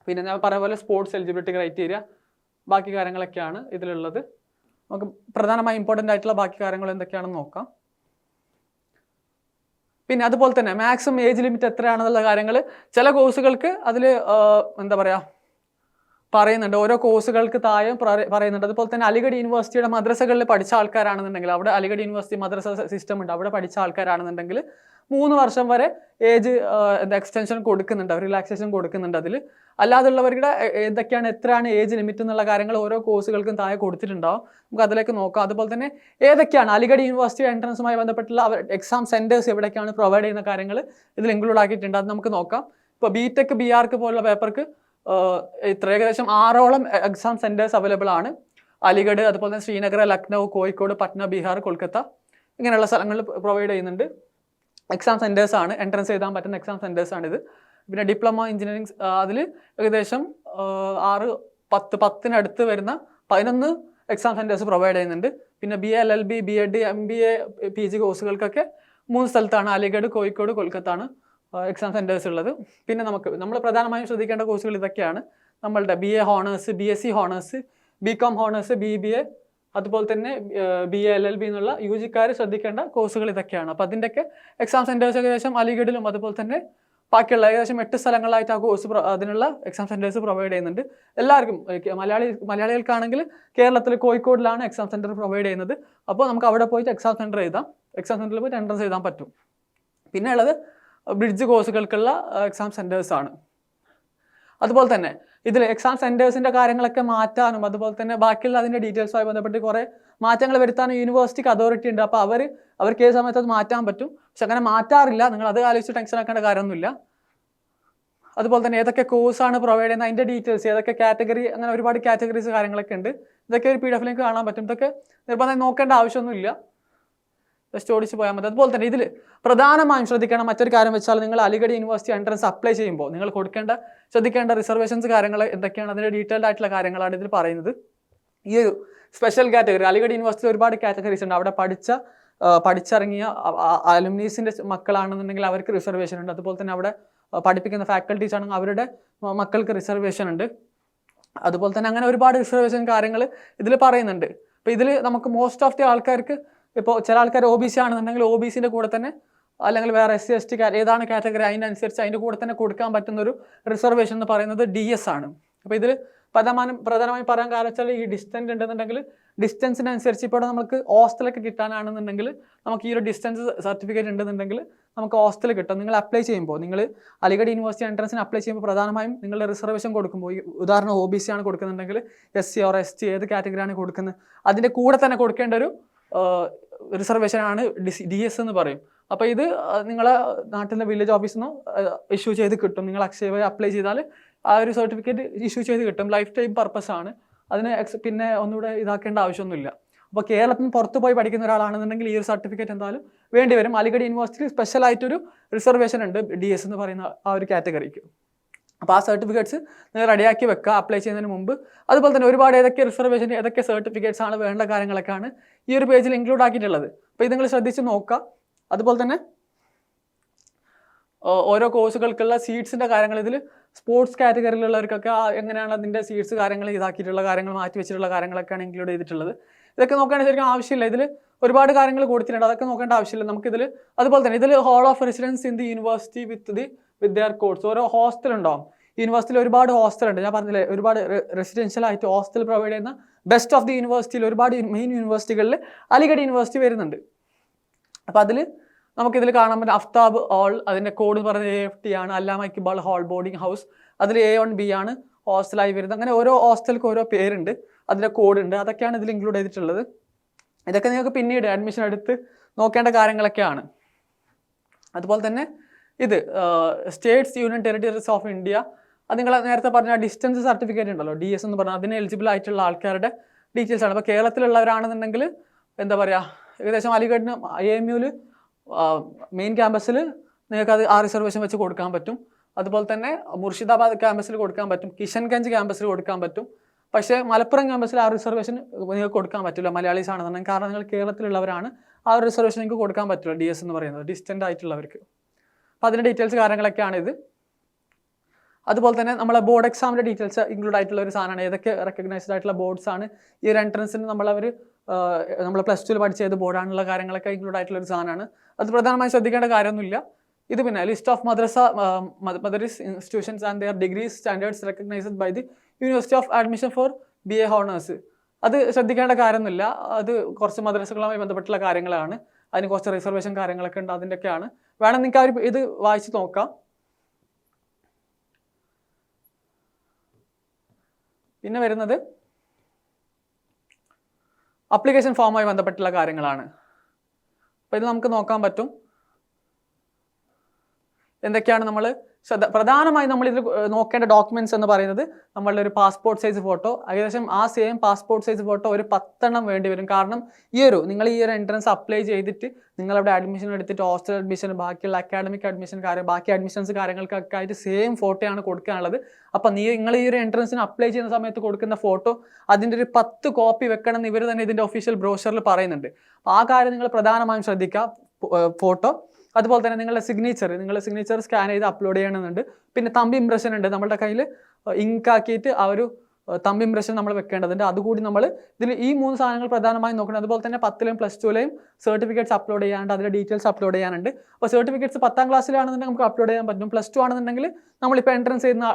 A: പിന്നെ ഞാൻ പറഞ്ഞ പോലെ സ്പോർട്സ് എലിജിബിലിറ്റി ക്രൈറ്റീരിയ ബാക്കി കാര്യങ്ങളൊക്കെയാണ് ഇതിലുള്ളത്. നമുക്ക് പ്രധാനമായി ഇമ്പോർട്ടന്റ് ആയിട്ടുള്ള ബാക്കി കാര്യങ്ങൾ എന്തൊക്കെയാണെന്ന് നോക്കാം. പിന്നെ അതുപോലെ തന്നെ മാക്സിമം ഏജ് ലിമിറ്റ് എത്രയാണെന്നുള്ള കാര്യങ്ങൾ ചില കോഴ്സുകൾക്ക് അതിൽ എന്താ പറയുക പറയുന്നുണ്ട്. ഓരോ കോഴ്സുകൾക്ക് താഴെ പറയുന്നുണ്ട്. അതുപോലെ തന്നെ അലിഗഡ് യൂണിവേഴ്സിറ്റിയുടെ മദ്രസകളിൽ പഠിച്ച ആൾക്കാരാണെന്നുണ്ടെങ്കിൽ അവിടെ അലിഗഡ് യൂണിവേഴ്സിറ്റി മദ്രസ സിസ്റ്റം ഉണ്ട്. അവിടെ പഠിച്ച ആൾക്കാരാണെന്നുണ്ടെങ്കിൽ മൂന്ന് വർഷം വരെ ഏജ് എന്താ എക്സ്റ്റൻഷൻ കൊടുക്കുന്നുണ്ട്. റിലാക്സേഷൻ കൊടുക്കുന്നുണ്ട് അതിൽ അല്ലാതുള്ളവരുടെ എന്തൊക്കെയാണ് എത്രയാണ് ഏജ് ലിമിറ്റ് എന്നുള്ള കാര്യങ്ങൾ ഓരോ കോഴ്സുകൾക്കും താഴെ കൊടുത്തിട്ടുണ്ടാവും. നമുക്ക് അതിലേക്ക് നോക്കാം. അതുപോലെ തന്നെ ഏതൊക്കെയാണ് അലിഗഡ് യൂണിവേഴ്സിറ്റി എൻട്രൻസുമായി ബന്ധപ്പെട്ടുള്ള എക്സാം സെന്റേഴ്സ് എവിടേക്കാണ് പ്രൊവൈഡ് ചെയ്യുന്ന കാര്യങ്ങൾ ഇതിൽ ഇൻക്ലൂഡ് ആക്കിയിട്ടുണ്ട്. അത് നമുക്ക് നോക്കാം. ഇപ്പോൾ ബി ടെക് ബി ആർക്ക് പോലുള്ള പേപ്പർക്ക് ഇത്ര ഏകദേശം ആറോളം എക്സാം സെന്റേഴ്സ് അവൈലബിൾ ആണ്. അലിഗഡ് അതുപോലെ തന്നെ ശ്രീനഗർ ലക്നൗ കോഴിക്കോട് പട്ന ബീഹാർ കൊൽക്കത്ത ഇങ്ങനെയുള്ള സ്ഥലങ്ങളിൽ പ്രൊവൈഡ് ചെയ്യുന്നുണ്ട്. എക്സാം സെന്റേഴ്സ് ആണ്. എൻട്രൻസ് എഴുതാൻ പറ്റുന്ന എക്സാം സെന്റേഴ്സ് ആണിത്. പിന്നെ ഡിപ്ലോമ എഞ്ചിനീയറിംഗ് അതിൽ ഏകദേശം ആറ് പത്ത് പത്തിനടുത്ത് വരുന്ന പതിനൊന്ന് എക്സാം സെന്റേഴ്സ് പ്രൊവൈഡ് ചെയ്യുന്നുണ്ട്. പിന്നെ B L L B B ed M B A P G കോഴ്സുകൾക്കൊക്കെ മൂന്ന് സ്ഥലത്താണ്. അലിഗഡ് കോഴിക്കോട് കൊൽക്കത്താണ്. എക്സാം സെന്റേഴ്സ് ഉള്ളത്. പിന്നെ നമുക്ക് നമ്മൾ പ്രധാനമായും ശ്രദ്ധിക്കേണ്ട കോഴ്സുകൾ ഇതൊക്കെയാണ്. നമ്മളുടെ B A honours B S C honours B com honours B B A അതുപോലെ തന്നെ B A L L B എന്നുള്ള യു ജിക്കാർ ശ്രദ്ധിക്കേണ്ട കോഴ്സുകൾ ഇതൊക്കെയാണ്. അപ്പോൾ അതിന്റെയൊക്കെ എക്സാം സെന്റേഴ്സ് ഏകദേശം അലിഗഡിലും അതുപോലെ തന്നെ ബാക്കിയുള്ള ഏകദേശം എട്ട് സ്ഥലങ്ങളിലായിട്ട് ആ കോഴ്സ് അതിനുള്ള എക്സാം സെന്റേഴ്സ് പ്രൊവൈഡ് ചെയ്യുന്നുണ്ട്. എല്ലാവർക്കും മലയാളി മലയാളികൾക്കാണെങ്കിൽ കേരളത്തിൽ കോഴിക്കോടിലാണ് എക്സാം സെന്റർ പ്രൊവൈഡ് ചെയ്യുന്നത്. അപ്പോൾ നമുക്ക് അവിടെ പോയിട്ട് എക്സാം സെന്റർ എഴുതാം. എക്സാം സെന്ററിൽ പോയിട്ട് എൻട്രൻസ് എഴുതാൻ പറ്റും. പിന്നെ ഉള്ളത് ബ്രിഡ്ജ് കോഴ്സുകൾക്കുള്ള എക്സാം സെന്റേഴ്സാണ് അതുപോലെ തന്നെ ഇതിൽ എക്സാം സെന്റേഴ്സിന്റെ കാര്യങ്ങളൊക്കെ മാറ്റാനും അതുപോലെ തന്നെ ബാക്കിയുള്ള അതിന്റെ ഡീറ്റെയിൽസുമായി ബന്ധപ്പെട്ട് കുറേ മാറ്റങ്ങൾ വരുത്താനും യൂണിവേഴ്സിറ്റിക്ക് അതോറിറ്റി ഉണ്ട്. അപ്പോൾ അവർ അവർക്ക് ഏത് സമയത്ത് അത് മാറ്റാൻ പറ്റും? പക്ഷെ അങ്ങനെ മാറ്റാറില്ല. നിങ്ങൾ അത് ആലോചിച്ച് ടെൻഷൻ ആക്കേണ്ട കാര്യമൊന്നുമില്ല. അതുപോലെ തന്നെ ഏതൊക്കെ കോഴ്സാണ് പ്രൊവൈഡ് ചെയ്യുന്നത് അതിന്റെ ഡീറ്റെയിൽസ് ഏതൊക്കെ കാറ്റഗറി അങ്ങനെ ഒരുപാട് കാറ്റഗറീസ് കാര്യങ്ങളൊക്കെ ഉണ്ട്. ഇതൊക്കെ ഒരു പി ഡി എഫിലേക്ക് കാണാൻ പറ്റും. ഇതൊക്കെ നിർബന്ധം നോക്കേണ്ട ആവശ്യമൊന്നുമില്ല. ജസ്റ്റ് ഓടിച്ച് പോയാൽ മതി. അതുപോലെ തന്നെ ഇതിൽ പ്രധാനമായും ശ്രദ്ധിക്കേണ്ട മറ്റൊരു കാര്യം വെച്ചാൽ നിങ്ങൾ അലിഗഡ് യൂണിവേഴ്സിറ്റി എൻട്രൻസ് അപ്ലൈ ചെയ്യുമ്പോൾ നിങ്ങൾ കൊടുക്കേണ്ട ശ്രദ്ധിക്കേണ്ട റിസർവേഷൻസ് കാര്യങ്ങൾ എന്തൊക്കെയാണ് അതിന്റെ ഡീറ്റെയിൽഡ് ആയിട്ടുള്ള കാര്യങ്ങളാണ് ഇതിൽ പറയുന്നത്. ഈ ഒരു സ്പെഷ്യൽ കാറ്റഗറി അലിഗഡ് യൂണിവേഴ്സിറ്റി ഒരുപാട് കാറ്റഗറീസ് ഉണ്ട്. അവിടെ പഠിച്ച പഠിച്ചിറങ്ങിയ അലുമിനീസിന്റെ മക്കളാണെന്നുണ്ടെങ്കിൽ അവർക്ക് റിസർവേഷൻ ഉണ്ട്. അതുപോലെ തന്നെ അവിടെ പഠിപ്പിക്കുന്ന ഫാക്കൽറ്റീസ് ആണെങ്കിൽ അവരുടെ മക്കൾക്ക് റിസർവേഷൻ ഉണ്ട്. അതുപോലെ തന്നെ അങ്ങനെ ഒരുപാട് റിസർവേഷൻ കാര്യങ്ങൾ ഇതിൽ പറയുന്നുണ്ട്. അപ്പോൾ ഇതിൽ നമുക്ക് മോസ്റ്റ് ഓഫ് ദി ആൾക്കാർക്ക് ഇപ്പോൾ ചില ആൾക്കാർ ഒ ബി സി ആണെന്നുണ്ടെങ്കിൽ ഒ ബി സിന്റെ കൂടെ തന്നെ അല്ലെങ്കിൽ വേറെ എസ് സി എസ് ടി ഏതാണ് കാറ്റഗറി? അതിനനുസരിച്ച് അതിന്റെ കൂടെ തന്നെ കൊടുക്കാൻ പറ്റുന്ന ഒരു റിസർവേഷൻ എന്ന് പറയുന്നത് ഡി എസ് ആണ്. അപ്പോൾ ഇതിൽ പ്രധാനം പ്രധാനമായും പറയാൻ കാരണം വെച്ചാൽ ഈ ഡിസ്റ്റൻസ് ഉണ്ടെന്നുണ്ടെങ്കിൽ ഡിസ്റ്റൻസിനനുസരിച്ച് ഇപ്പോൾ നമുക്ക് ഹോസ്റ്റലൊക്കെ കിട്ടാനാണെന്നുണ്ടെങ്കിൽ നമുക്ക് ഈ ഒരു ഡിസ്റ്റൻസ് സർട്ടിഫിക്കറ്റ് ഉണ്ടെന്നുണ്ടെങ്കിൽ നമുക്ക് ഹോസ്റ്റൽ കിട്ടും. നിങ്ങൾ അപ്ലൈ ചെയ്യുമ്പോൾ നിങ്ങൾ അലിഗഡ് യൂണിവേഴ്സിറ്റി എൻട്രൻസിന് അപ്ലൈ ചെയ്യുമ്പോൾ പ്രധാനമായും നിങ്ങളുടെ റിസർവേഷൻ കൊടുക്കുമ്പോൾ ഉദാഹരണം ഒ ബി സി ആണ് കൊടുക്കുന്നുണ്ടെങ്കിൽ S C or S T ഏത് കാറ്റഗറിയാണ് കൊടുക്കുന്നത്? അതിന്റെ കൂടെ തന്നെ കൊടുക്കേണ്ട ഒരു റിസർവേഷൻ ആണ് ഡി എസ് എന്ന് പറയും. അപ്പോൾ ഇത് നിങ്ങളെ നാട്ടിലെ വില്ലേജ് ഓഫീസിൽ നിന്നും ഇഷ്യൂ ചെയ്ത് കിട്ടും. നിങ്ങൾ അക്ഷയ വഴി അപ്ലൈ ചെയ്താൽ ആ ഒരു സർട്ടിഫിക്കറ്റ് ഇഷ്യൂ ചെയ്ത് കിട്ടും. ലൈഫ് ടൈം പർപ്പസ് ആണ്. അതിന് എക്സ് പിന്നെ ഒന്നുകൂടെ ഇതാക്കേണ്ട ആവശ്യമൊന്നുമില്ല. അപ്പോൾ കേരളത്തിൽ നിന്ന് പുറത്ത് പോയി പഠിക്കുന്ന ഒരാളാണെന്നുണ്ടെങ്കിൽ ഈ ഒരു സർട്ടിഫിക്കറ്റ് എന്തായാലും വേണ്ടി വരും. അലിഗഡ് യൂണിവേഴ്സിറ്റി സ്പെഷ്യൽ ആയിട്ടൊരു റിസർവേഷൻ ഉണ്ട് ഡി എസ് എന്ന് പറയുന്ന ആ ഒരു കാറ്റഗറിക്ക് അപ്പോൾ ആ സർട്ടിഫിക്കറ്റ്സ് നിങ്ങൾ റെഡിയാക്കി വെക്കുക അപ്ലൈ ചെയ്യുന്നതിന് മുമ്പ്. അതുപോലെ തന്നെ ഒരുപാട് ഏതൊക്കെ റിസർവേഷൻ ഏതൊക്കെ സർട്ടിഫിക്കറ്റ്സ് ആണ് വേണ്ട കാര്യങ്ങളൊക്കെയാണ് ഈ ഒരു പേജിൽ ഇൻക്ലൂഡ് ആക്കിയിട്ടുള്ളത്. അപ്പോൾ ഇത് നിങ്ങൾ ശ്രദ്ധിച്ച് നോക്കുക. അതുപോലെ തന്നെ ഓരോ കോഴ്സുകൾക്കുള്ള സീറ്റ്സിന്റെ കാര്യങ്ങൾ ഇതിൽ സ്പോർട്സ് കാറ്റഗറിയിലുള്ളവർക്കൊക്കെ എങ്ങനെയാണ് അതിന്റെ സീറ്റ്സ് കാര്യങ്ങൾ ഇതാക്കിയിട്ടുള്ള കാര്യങ്ങൾ മാറ്റി വെച്ചിട്ടുള്ള കാര്യങ്ങളൊക്കെയാണ് ഇൻക്ലൂഡ് ചെയ്തിട്ടുള്ളത്. ഇതൊക്കെ നോക്കുകയാണെങ്കിൽ ശരിക്കും ആവശ്യമില്ല. ഇതിൽ ഒരുപാട് കാര്യങ്ങൾ കൊടുത്തിട്ടുണ്ട്. അതൊക്കെ നോക്കേണ്ട ആവശ്യമില്ല. നമുക്കിതിൽ അതുപോലെ തന്നെ ഇതിൽ hall of residence in the university with the with course ഓരോ ഹോസ്റ്റൽ ഉണ്ടാവും. യൂണിവേഴ്സിറ്റിയിൽ ഒരുപാട് ഹോസ്റ്റൽ ഉണ്ട്. ഞാൻ പറഞ്ഞില്ലേ ഒരുപാട് റെസിഡൻഷ്യൽ ആയിട്ട് ഹോസ്റ്റൽ പ്രൊവൈഡ് ചെയ്യുന്ന ബെസ്റ്റ് ഓഫ് ദി യൂണിവേഴ്സിറ്റിയിൽ ഒരുപാട് മെയിൻ യൂണിവേഴ്സിറ്റികളിൽ അലിഗഡ് യൂണിവേഴ്സിറ്റി വരുന്നുണ്ട്. അപ്പോൾ അതിൽ നമുക്കിതിൽ കാണാൻ പറ്റും അഫ്താബ് ഹോൾ അതിന്റെ കോഡ് എന്ന് പറയുന്നത് എ എഫ് ടി ആണ് അല്ലാമ ഹോൾ ബോർഡിംഗ് ഹൗസ് അതിൽ എ വൺ ബി ആണ് ഹോസ്റ്റലായി വരുന്നത്. അങ്ങനെ ഓരോ ഹോസ്റ്റലിക്ക് ഓരോ പേരുണ്ട് അതിന്റെ കോഡ് ഉണ്ട്. അതൊക്കെയാണ് ഇതിൽ ഇൻക്ലൂഡ് ചെയ്തിട്ടുള്ളത്. ഇതൊക്കെ നിങ്ങൾക്ക് പിന്നീട് അഡ്മിഷൻ എടുത്ത് നോക്കേണ്ട കാര്യങ്ങളൊക്കെയാണ്. അതുപോലെ തന്നെ ഇത് states union territories of India അത് നിങ്ങൾ നേരത്തെ പറഞ്ഞ ഡിസ്റ്റൻസ് സർട്ടിഫിക്കറ്റ് ഉണ്ടല്ലോ ഡി എസ് എന്ന് പറഞ്ഞാൽ അതിന് എലിജിബിൾ ആയിട്ടുള്ള ആൾക്കാരുടെ ഡീറ്റെയിൽസ് ആണ്. അപ്പോൾ കേരളത്തിലുള്ളവരാണെന്നുണ്ടെങ്കിൽ എന്താ പറയുക ഏകദേശം അലിഗഡിന് ഐ എം യുവിൽ മെയിൻ ക്യാമ്പസിൽ നിങ്ങൾക്ക് അത് ആ റിസർവേഷൻ വെച്ച് കൊടുക്കാൻ പറ്റും. അതുപോലെ തന്നെ മുർഷിദാബാദ് ക്യാമ്പസിൽ കൊടുക്കാൻ പറ്റും കിഷൻഗഞ്ച് ക്യാമ്പസിൽ കൊടുക്കാൻ പറ്റും. പക്ഷേ മലപ്പുറം ക്യാമ്പസിൽ ആ റിസർവേഷൻ നിങ്ങൾക്ക് കൊടുക്കാൻ പറ്റില്ല മലയാളീസ് ആണെന്നുണ്ടെങ്കിൽ. കാരണം നിങ്ങൾ കേരളത്തിലുള്ളവരാണ് ആ റിസർവേഷൻ നിങ്ങൾക്ക് കൊടുക്കാൻ പറ്റില്ല ഡി എസ് എന്ന് പറയുന്നത് ഡിസ്റ്റന്റ് ആയിട്ടുള്ളവർക്ക്. അപ്പോൾ അതിന്റെ ഡീറ്റെയിൽസ് കാര്യങ്ങളൊക്കെയാണ് ഇത് അതുപോലെ തന്നെ നമ്മളെ ബോർഡ് എക്സാമിന്റെ ഡീറ്റെയിൽസ് ഇൻക്ലൂഡ് ആയിട്ടുള്ള ഒരു സാധനമാണ്. ഏതൊക്കെ റെക്കഗ്നൈസ്ഡ് ആയിട്ടുള്ള ബോർഡ്സ് ആണ്. ഈ ഒരു എൻട്രൻസിന് നമ്മളവർ നമ്മൾ പ്ലസ് ടുവിൽ പഠിച്ച ഏത് ബോർഡാണുള്ള കാര്യങ്ങളൊക്കെ ഇൻക്ലൂഡ് ആയിട്ടുള്ള ഒരു സാധനമാണ്. അത് പ്രധാനമായും ശ്രദ്ധിക്കേണ്ട കാര്യമൊന്നുമില്ല. ഇത് പിന്നെ list of madrasa madaris institutions and their degrees standards recognised by the university of admission for B A honours അത് ശ്രദ്ധിക്കേണ്ട കാര്യമൊന്നുമില്ല. അത് കുറച്ച് മദ്രസകളുമായി ബന്ധപ്പെട്ടുള്ള കാര്യങ്ങളാണ്. അതിന് കുറച്ച് റിസർവേഷൻ കാര്യങ്ങളൊക്കെ ഉണ്ട്. അതിന്റെയൊക്കെയാണ് വേണം നിങ്ങൾക്ക് ആ ഒരു ഇത് വായിച്ച് നോക്കാം. പിന്നെ വരുന്നത് അപ്ലിക്കേഷൻ ഫോമുമായി ബന്ധപ്പെട്ടുള്ള കാര്യങ്ങളാണ്. അപ്പോൾ ഇത് നമുക്ക് നോക്കാൻ പറ്റും. എന്തൊക്കെയാണ് നമ്മൾ ശ്രദ്ധ പ്രധാനമായും നമ്മൾ ഇതിൽ നോക്കേണ്ട ഡോക്യുമെന്റ്സ് എന്ന് പറയുന്നത് നമ്മളുടെ ഒരു പാസ്പോർട്ട് സൈസ് ഫോട്ടോ ഏകദേശം ആ സെയിം പാസ്പോർട്ട് സൈസ് ഫോട്ടോ ഒരു പത്തെണ്ണം വേണ്ടി വരും. കാരണം ഈ ഒരു നിങ്ങൾ ഈ ഒരു എൻട്രൻസ് അപ്ലൈ ചെയ്തിട്ട് നിങ്ങളവിടെ അഡ്മിഷൻ എടുത്തിട്ട് ഹോസ്റ്റൽ അഡ്മിഷൻ ബാക്കിയുള്ള അക്കാഡമിക് അഡ്മിഷൻ കാര്യം ബാക്കി അഡ്മിഷൻസ് കാര്യങ്ങൾക്കൊക്കെ ആയിട്ട് സെയിം ഫോട്ടോയാണ് കൊടുക്കാനുള്ളത്. അപ്പം നീ നിങ്ങൾ ഈ ഒരു എൻട്രൻസിന് അപ്ലൈ ചെയ്യുന്ന സമയത്ത് കൊടുക്കുന്ന ഫോട്ടോ അതിന്റെ ഒരു പത്ത് കോപ്പി വെക്കണം എന്ന് ഇവർ തന്നെ ഇതിന്റെ ഒഫീഷ്യൽ ബ്രോഷറിൽ പറയുന്നുണ്ട്. അപ്പോൾ ആ കാര്യം നിങ്ങൾ പ്രധാനമായും ശ്രദ്ധിക്കുക. ഫോട്ടോ അതുപോലെ തന്നെ നിങ്ങളുടെ സിഗ്നേച്ചർ നിങ്ങളുടെ സിഗ്നേച്ചർ സ്കാൻ ചെയ്ത് അപ്ലോഡ് ചെയ്യണമെന്നുണ്ട്. പിന്നെ തമ്പ് ഇംപ്രഷൻ ഉണ്ട്. നമ്മുടെ കയ്യിൽ ഇങ്ക് ആക്കിയിട്ട് ആ ഒരു തമ്പ് ഇംപ്രഷൻ നമ്മൾ വെക്കേണ്ടതുണ്ട്. അതുകൂടി നമ്മൾ ഇതിൽ ഈ മൂന്ന് സാധനങ്ങൾ പ്രധാനമായും നോക്കണം. അതുപോലെ തന്നെ പത്തിലെയും പ്ലസ് ടുവിലെയും സർട്ടിഫിക്കറ്റ്സ് അപ്ലോഡ് ചെയ്യാനുണ്ട് അതിന്റെ ഡീറ്റെയിൽസ് അപ്ലോഡ് ചെയ്യാനുണ്ട്. അപ്പോൾ സർട്ടിഫിക്കറ്റ്സ് പത്താം ക്ലാസ്സിലാണെന്നുണ്ടെങ്കിൽ നമുക്ക് അപ്ലോഡ് ചെയ്യാൻ പറ്റും. പ്ലസ് ടു ആണെന്നുണ്ടെങ്കിൽ നമ്മളിപ്പോൾ എൻട്രൻസ് ചെയ്യുന്ന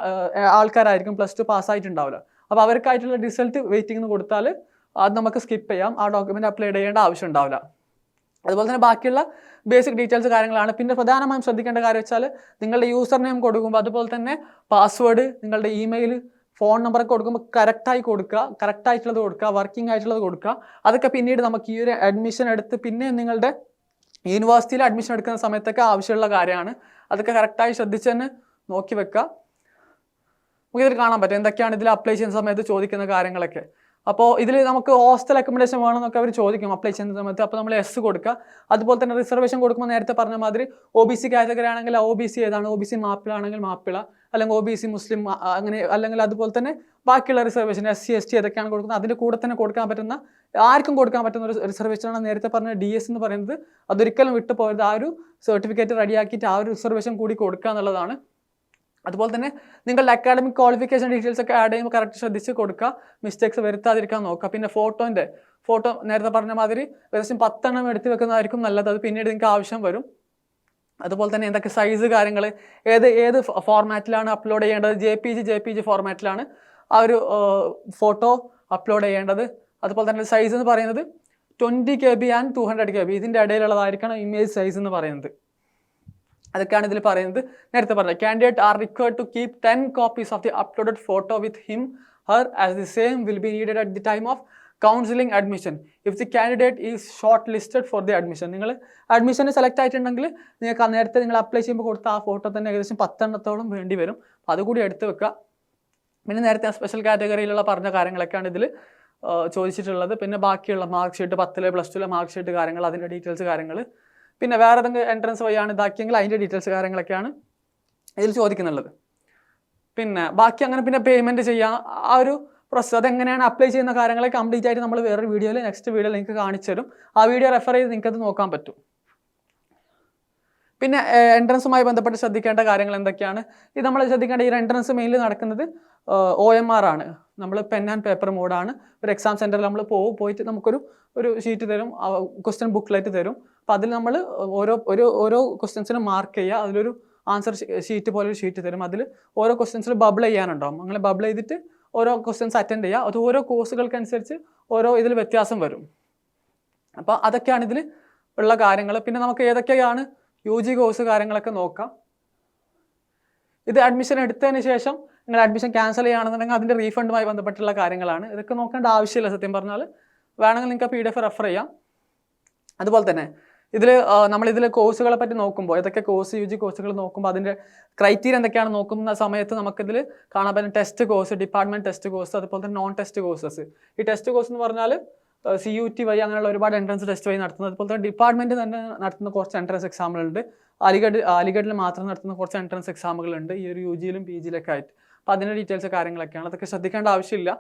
A: ആൾക്കാരായിരിക്കും. പ്ലസ് ടു പാസ്സായിട്ടുണ്ടാവില്ല അപ്പോൾ അവർക്കായിട്ടുള്ള റിസൾട്ട് വെയിറ്റിംഗ് കൊടുത്താൽ അത് നമുക്ക് സ്കിപ്പ് ചെയ്യാം. ആ ഡോക്യുമെന്റ് അപ്ലോഡ് ചെയ്യേണ്ട ആവശ്യം ഉണ്ടാവില്ല. അതുപോലെ തന്നെ ബാക്കിയുള്ള ബേസിക് ഡീറ്റെയിൽസ് കാര്യങ്ങളാണ്. പിന്നെ പ്രധാനമായും ശ്രദ്ധിക്കേണ്ട കാര്യം വെച്ചാൽ നിങ്ങളുടെ യൂസർ നെയിം കൊടുക്കുമ്പോൾ അതുപോലെ തന്നെ പാസ്വേഡ് നിങ്ങളുടെ ഇമെയിൽ ഫോൺ നമ്പറൊക്കെ കൊടുക്കുമ്പോൾ കറക്റ്റായി കൊടുക്കുക കറക്റ്റായിട്ടുള്ളത് കൊടുക്കുക വർക്കിംഗ് ആയിട്ടുള്ളത് കൊടുക്കുക. അതൊക്കെ പിന്നീട് നമുക്ക് ഈ ഒരു അഡ്മിഷൻ എടുത്ത് പിന്നെ നിങ്ങളുടെ യൂണിവേഴ്സിറ്റിയിൽ അഡ്മിഷൻ എടുക്കുന്ന സമയത്തൊക്കെ ആവശ്യമുള്ള കാര്യമാണ്. അതൊക്കെ കറക്റ്റായി ശ്രദ്ധിച്ച് തന്നെ നോക്കി വെക്കുക. നമുക്ക് ഇതിൽ കാണാൻ പറ്റും. എന്തൊക്കെയാണ് ഇതിൽ അപ്ലൈ ചെയ്യുന്ന സമയത്ത് ചോദിക്കുന്ന കാര്യങ്ങളൊക്കെ. അപ്പോൾ ഇതിൽ നമുക്ക് ഹോസ്റ്റൽ അക്കോമഡേഷൻ വേണമെന്നൊക്കെ അവർ ചോദിക്കും അപ്ലൈ ചെയ്യുന്ന സമയത്ത്. അപ്പോൾ നമ്മൾ എസ് കൊടുക്കുക. അതുപോലെ തന്നെ റിസർവേഷൻ കൊടുക്കുമ്പോൾ നേരത്തെ പറഞ്ഞ മാതിരി ഒ ബി സി കാറ്റഗറി ആണെങ്കിൽ ഒ ബി സി ഏതാണ്? ഒ ബി സി മാപ്പിളാണെങ്കിൽ മാപ്പിള അല്ലെങ്കിൽ ഒ ബി സി മുസ്ലിം അങ്ങനെ അല്ലെങ്കിൽ അതുപോലെ തന്നെ ബാക്കിയുള്ള reservation S C S T ഏതൊക്കെയാണ് കൊടുക്കുന്നത്? അതിന്റെ കൂടെ തന്നെ കൊടുക്കാൻ പറ്റുന്ന ആർക്കും കൊടുക്കാൻ പറ്റുന്ന ഒരു റിസർവേഷനാണ് നേരത്തെ പറഞ്ഞ ഡി എസ് എന്ന് പറയുന്നത്. അതൊരിക്കലും വിട്ടു പോകരുത് ആ ഒരു സർട്ടിഫിക്കറ്റ് റെഡിയാക്കിയിട്ട് ആ ഒരു റിസർവേഷൻ കൂടി കൊടുക്കുക എന്നുള്ളതാണ്. അതുപോലെ തന്നെ നിങ്ങളുടെ അക്കാഡമിക് ക്വാളിഫിക്കേഷൻ ഡീറ്റെയിൽസ് ഒക്കെ ആഡ് ചെയ്യുമ്പോൾ കറക്റ്റ് ശ്രദ്ധിച്ച് കൊടുക്കുക. മിസ്റ്റേക്സ് വരുത്താതിരിക്കാൻ നോക്കുക. പിന്നെ ഫോട്ടോന്റെ ഫോട്ടോ നേരത്തെ പറഞ്ഞ മാതിരി ഏകദേശം പത്തെണ്ണം എടുത്ത് വെക്കുന്നതായിരിക്കും നല്ലത്. അത് പിന്നീട് നിങ്ങൾക്ക് ആവശ്യം വരും. അതുപോലെ തന്നെ എന്തൊക്കെ സൈസ് കാര്യങ്ങൾ ഏത് ഏത് ഫോർമാറ്റിലാണ് അപ്ലോഡ് ചെയ്യേണ്ടത്? J P G J P G ഫോർമാറ്റിലാണ് ആ ഒരു ഫോട്ടോ അപ്ലോഡ് ചെയ്യേണ്ടത്. അതുപോലെ തന്നെ സൈസ് എന്ന് പറയുന്നത് twenty K B and two hundred K B ഇതിന്റെ ഇടയിലുള്ളതായിരിക്കണം ഇമേജ് സൈസ് എന്ന് പറയുന്നത്. അതൊക്കെയാണ് ഇതിൽ പറയുന്നത്. നേരത്തെ പറഞ്ഞത് candidate are required to keep ten copies of the uploaded photo with him her as the same will be needed at the time of counselling admission if the candidate is shortlisted for the admission നിങ്ങൾ അഡ്മിഷന് സെലക്ട് ആയിട്ടുണ്ടെങ്കിൽ നിങ്ങൾക്ക് നേരത്തെ നിങ്ങൾ അപ്ലൈ ചെയ്യുമ്പോൾ കൊടുത്ത ആ ഫോട്ടോ തന്നെ ഏകദേശം പത്തെണ്ണത്തോളം വേണ്ടി വരും. അതുകൂടി എടുത്ത് വെക്കുക. പിന്നെ നേരത്തെ സ്പെഷ്യൽ കാറ്റഗറിയിലുള്ള പറഞ്ഞ കാര്യങ്ങളൊക്കെയാണ് ഇതിൽ ചോദിച്ചിട്ടുള്ളത്. പിന്നെ ബാക്കിയുള്ള മാർക്ക് ഷീറ്റ് പത്തിലെ പ്ലസ് ടുവിലെ മാർക്ക് ഷീറ്റ് കാര്യങ്ങൾ അതിന്റെ ഡീറ്റെയിൽസ് കാര്യങ്ങൾ പിന്നെ വേറെ ഏതെങ്കിലും എൻട്രൻസ് വഴിയാണ് ഇതാക്കിയെങ്കിൽ അതിന്റെ ഡീറ്റെയിൽസ് കാര്യങ്ങളൊക്കെയാണ് ഇതിൽ ചോദിക്കുന്നുള്ളത്. പിന്നെ ബാക്കി അങ്ങനെ പിന്നെ പേയ്മെന്റ് ചെയ്യുക ആ ഒരു പ്രോസസ് അതെങ്ങനെയാണ് അപ്ലൈ ചെയ്യുന്ന കാര്യങ്ങളെ കംപ്ലീറ്റ് ആയിട്ട് നമ്മൾ വേറൊരു വീഡിയോയിൽ നെക്സ്റ്റ് വീഡിയോയിൽ നിങ്ങൾക്ക് കാണിച്ചു തരും ആ വീഡിയോ റെഫർ ചെയ്ത് നിങ്ങൾക്കത് നോക്കാൻ പറ്റും. പിന്നെ എൻട്രൻസുമായി ബന്ധപ്പെട്ട് ശ്രദ്ധിക്കേണ്ട കാര്യങ്ങൾ എന്തൊക്കെയാണ്? ഇത് നമ്മൾ ശ്രദ്ധിക്കേണ്ട ഈ എൻട്രൻസ് മെയിനിൽ നടക്കുന്നത് ഒ എം ആർ ആണ്. നമ്മൾ പെൻ ആൻഡ് പേപ്പർ മോഡാണ് ഒരു എക്സാം സെന്ററിൽ നമ്മൾ പോകും പോയിട്ട് നമുക്കൊരു ഒരു ഷീറ്റ് തരും ക്വസ്റ്റ്യൻ ബുക്ക്ലെറ്റ് തരും. അപ്പോൾ അതിൽ നമ്മൾ ഓരോ ഒരു ഓരോ ക്വസ്റ്റ്യൻസിനും മാർക്ക് ചെയ്യുക അതിലൊരു ആൻസർ ഷീറ്റ് പോലെ ഒരു ഷീറ്റ് തരും. അതിൽ ഓരോ ക്വസ്റ്റ്യൻസിൽ ബബിൾ ചെയ്യാനുണ്ടാവും. അങ്ങനെ ബബിൾ ചെയ്തിട്ട് ഓരോ ക്വസ്റ്റ്യൻസ് അറ്റൻഡ് ചെയ്യുക അത് ഓരോ കോഴ്സുകൾക്കനുസരിച്ച് ഓരോ ഇതിൽ വ്യത്യാസം വരും. അപ്പോൾ അതൊക്കെയാണ് ഇതിൽ ഉള്ള കാര്യങ്ങൾ പിന്നെ നമുക്ക് ഏതൊക്കെയാണ് യു ജി കോഴ്സ് കാര്യങ്ങളൊക്കെ നോക്കാം. ഇത് അഡ്മിഷൻ എടുത്തതിന് ശേഷം നിങ്ങൾ അഡ്മിഷൻ ക്യാൻസൽ ചെയ്യുകയാണെന്നുണ്ടെങ്കിൽ അതിന്റെ റീഫണ്ടുമായി ബന്ധപ്പെട്ടുള്ള കാര്യങ്ങളാണ്. ഇതൊക്കെ നോക്കേണ്ട ആവശ്യമില്ല സത്യം പറഞ്ഞാൽ. വേണമെങ്കിൽ നിങ്ങൾക്ക് പി ഡി എഫ് റെഫർ ചെയ്യാം. അതുപോലെ തന്നെ ഇതിൽ നമ്മളിതിൽ കോഴ്സുകളെ പറ്റി നോക്കുമ്പോൾ ഏതൊക്കെ കോഴ്സ് യു ജി കോഴ്സുകൾ നോക്കുമ്പോൾ അതിന്റെ ക്രൈറ്റീരിയ എന്തൊക്കെയാണ് നോക്കുന്ന സമയത്ത് നമുക്കിതിൽ കാണാൻ പറ്റുന്ന test course department test course അതുപോലെ തന്നെ നോൺ ടെസ്റ്റ് കോഴ്സസ് ഈ ടെസ്റ്റ് കോഴ്സ് എന്ന് പറഞ്ഞാൽ സി യു ടി വഴി അങ്ങനെയുള്ള ഒരുപാട് എൻട്രൻസ് ടെസ്റ്റ് വഴി നടത്തുന്നത്. അതുപോലെ തന്നെ ഡിപ്പാർട്ട്മെന്റ് തന്നെ നടത്തുന്ന കുറച്ച് എൻട്രൻസ് എക്സാമുകളുണ്ട് അലിഗഡ് അലിഗഡിൽ മാത്രം നടത്തുന്ന കുറച്ച് എൻട്രൻസ് എക്സാമുകളുണ്ട് ഈ ഒരു യു ജിയിലും പി ജിയിലൊക്കെ ആയിട്ട്. അപ്പോൾ അതിന്റെ ഡീറ്റെയിൽസ് കാര്യങ്ങളൊക്കെയാണ്. അതൊക്കെ ശ്രദ്ധിക്കേണ്ട ആവശ്യമില്ല.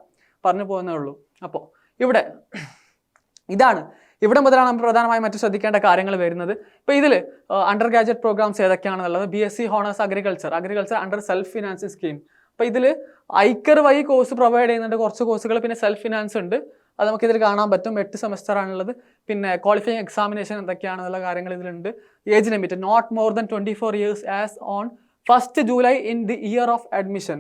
A: പറഞ്ഞു പോകുന്നേ ഉള്ളൂ. അപ്പോൾ ഇവിടെ ഇതാണ്. ഇവിടെ മുതലാണ് നമ്മൾ പ്രധാനമായും മറ്റു ശ്രദ്ധിക്കേണ്ട കാര്യങ്ങൾ വരുന്നത്. ഇപ്പോൾ ഇതിൽ under graduate programmes ഏതൊക്കെയാണെന്നുള്ളത്. B S C honours agriculture agriculture under self financing scheme അപ്പോൾ ഇതിൽ ഐക്കർ വഴി കോഴ്സ് പ്രൊവൈഡ് ചെയ്യുന്നുണ്ട്. കുറച്ച് കോഴ്സുകൾ പിന്നെ സെൽഫ് ഫിനാൻസ് ഉണ്ട്. അത് നമുക്കിതിൽ കാണാൻ പറ്റും. എട്ട് സെമസ്റ്റർ ആണുള്ളത്. പിന്നെ ക്വാളിഫയിങ് എക്സാമിനേഷൻ എന്തൊക്കെയാണെന്നുള്ള കാര്യങ്ങൾ ഇതിലുണ്ട്. Age limit not more than twenty four years as on first July in the year of admission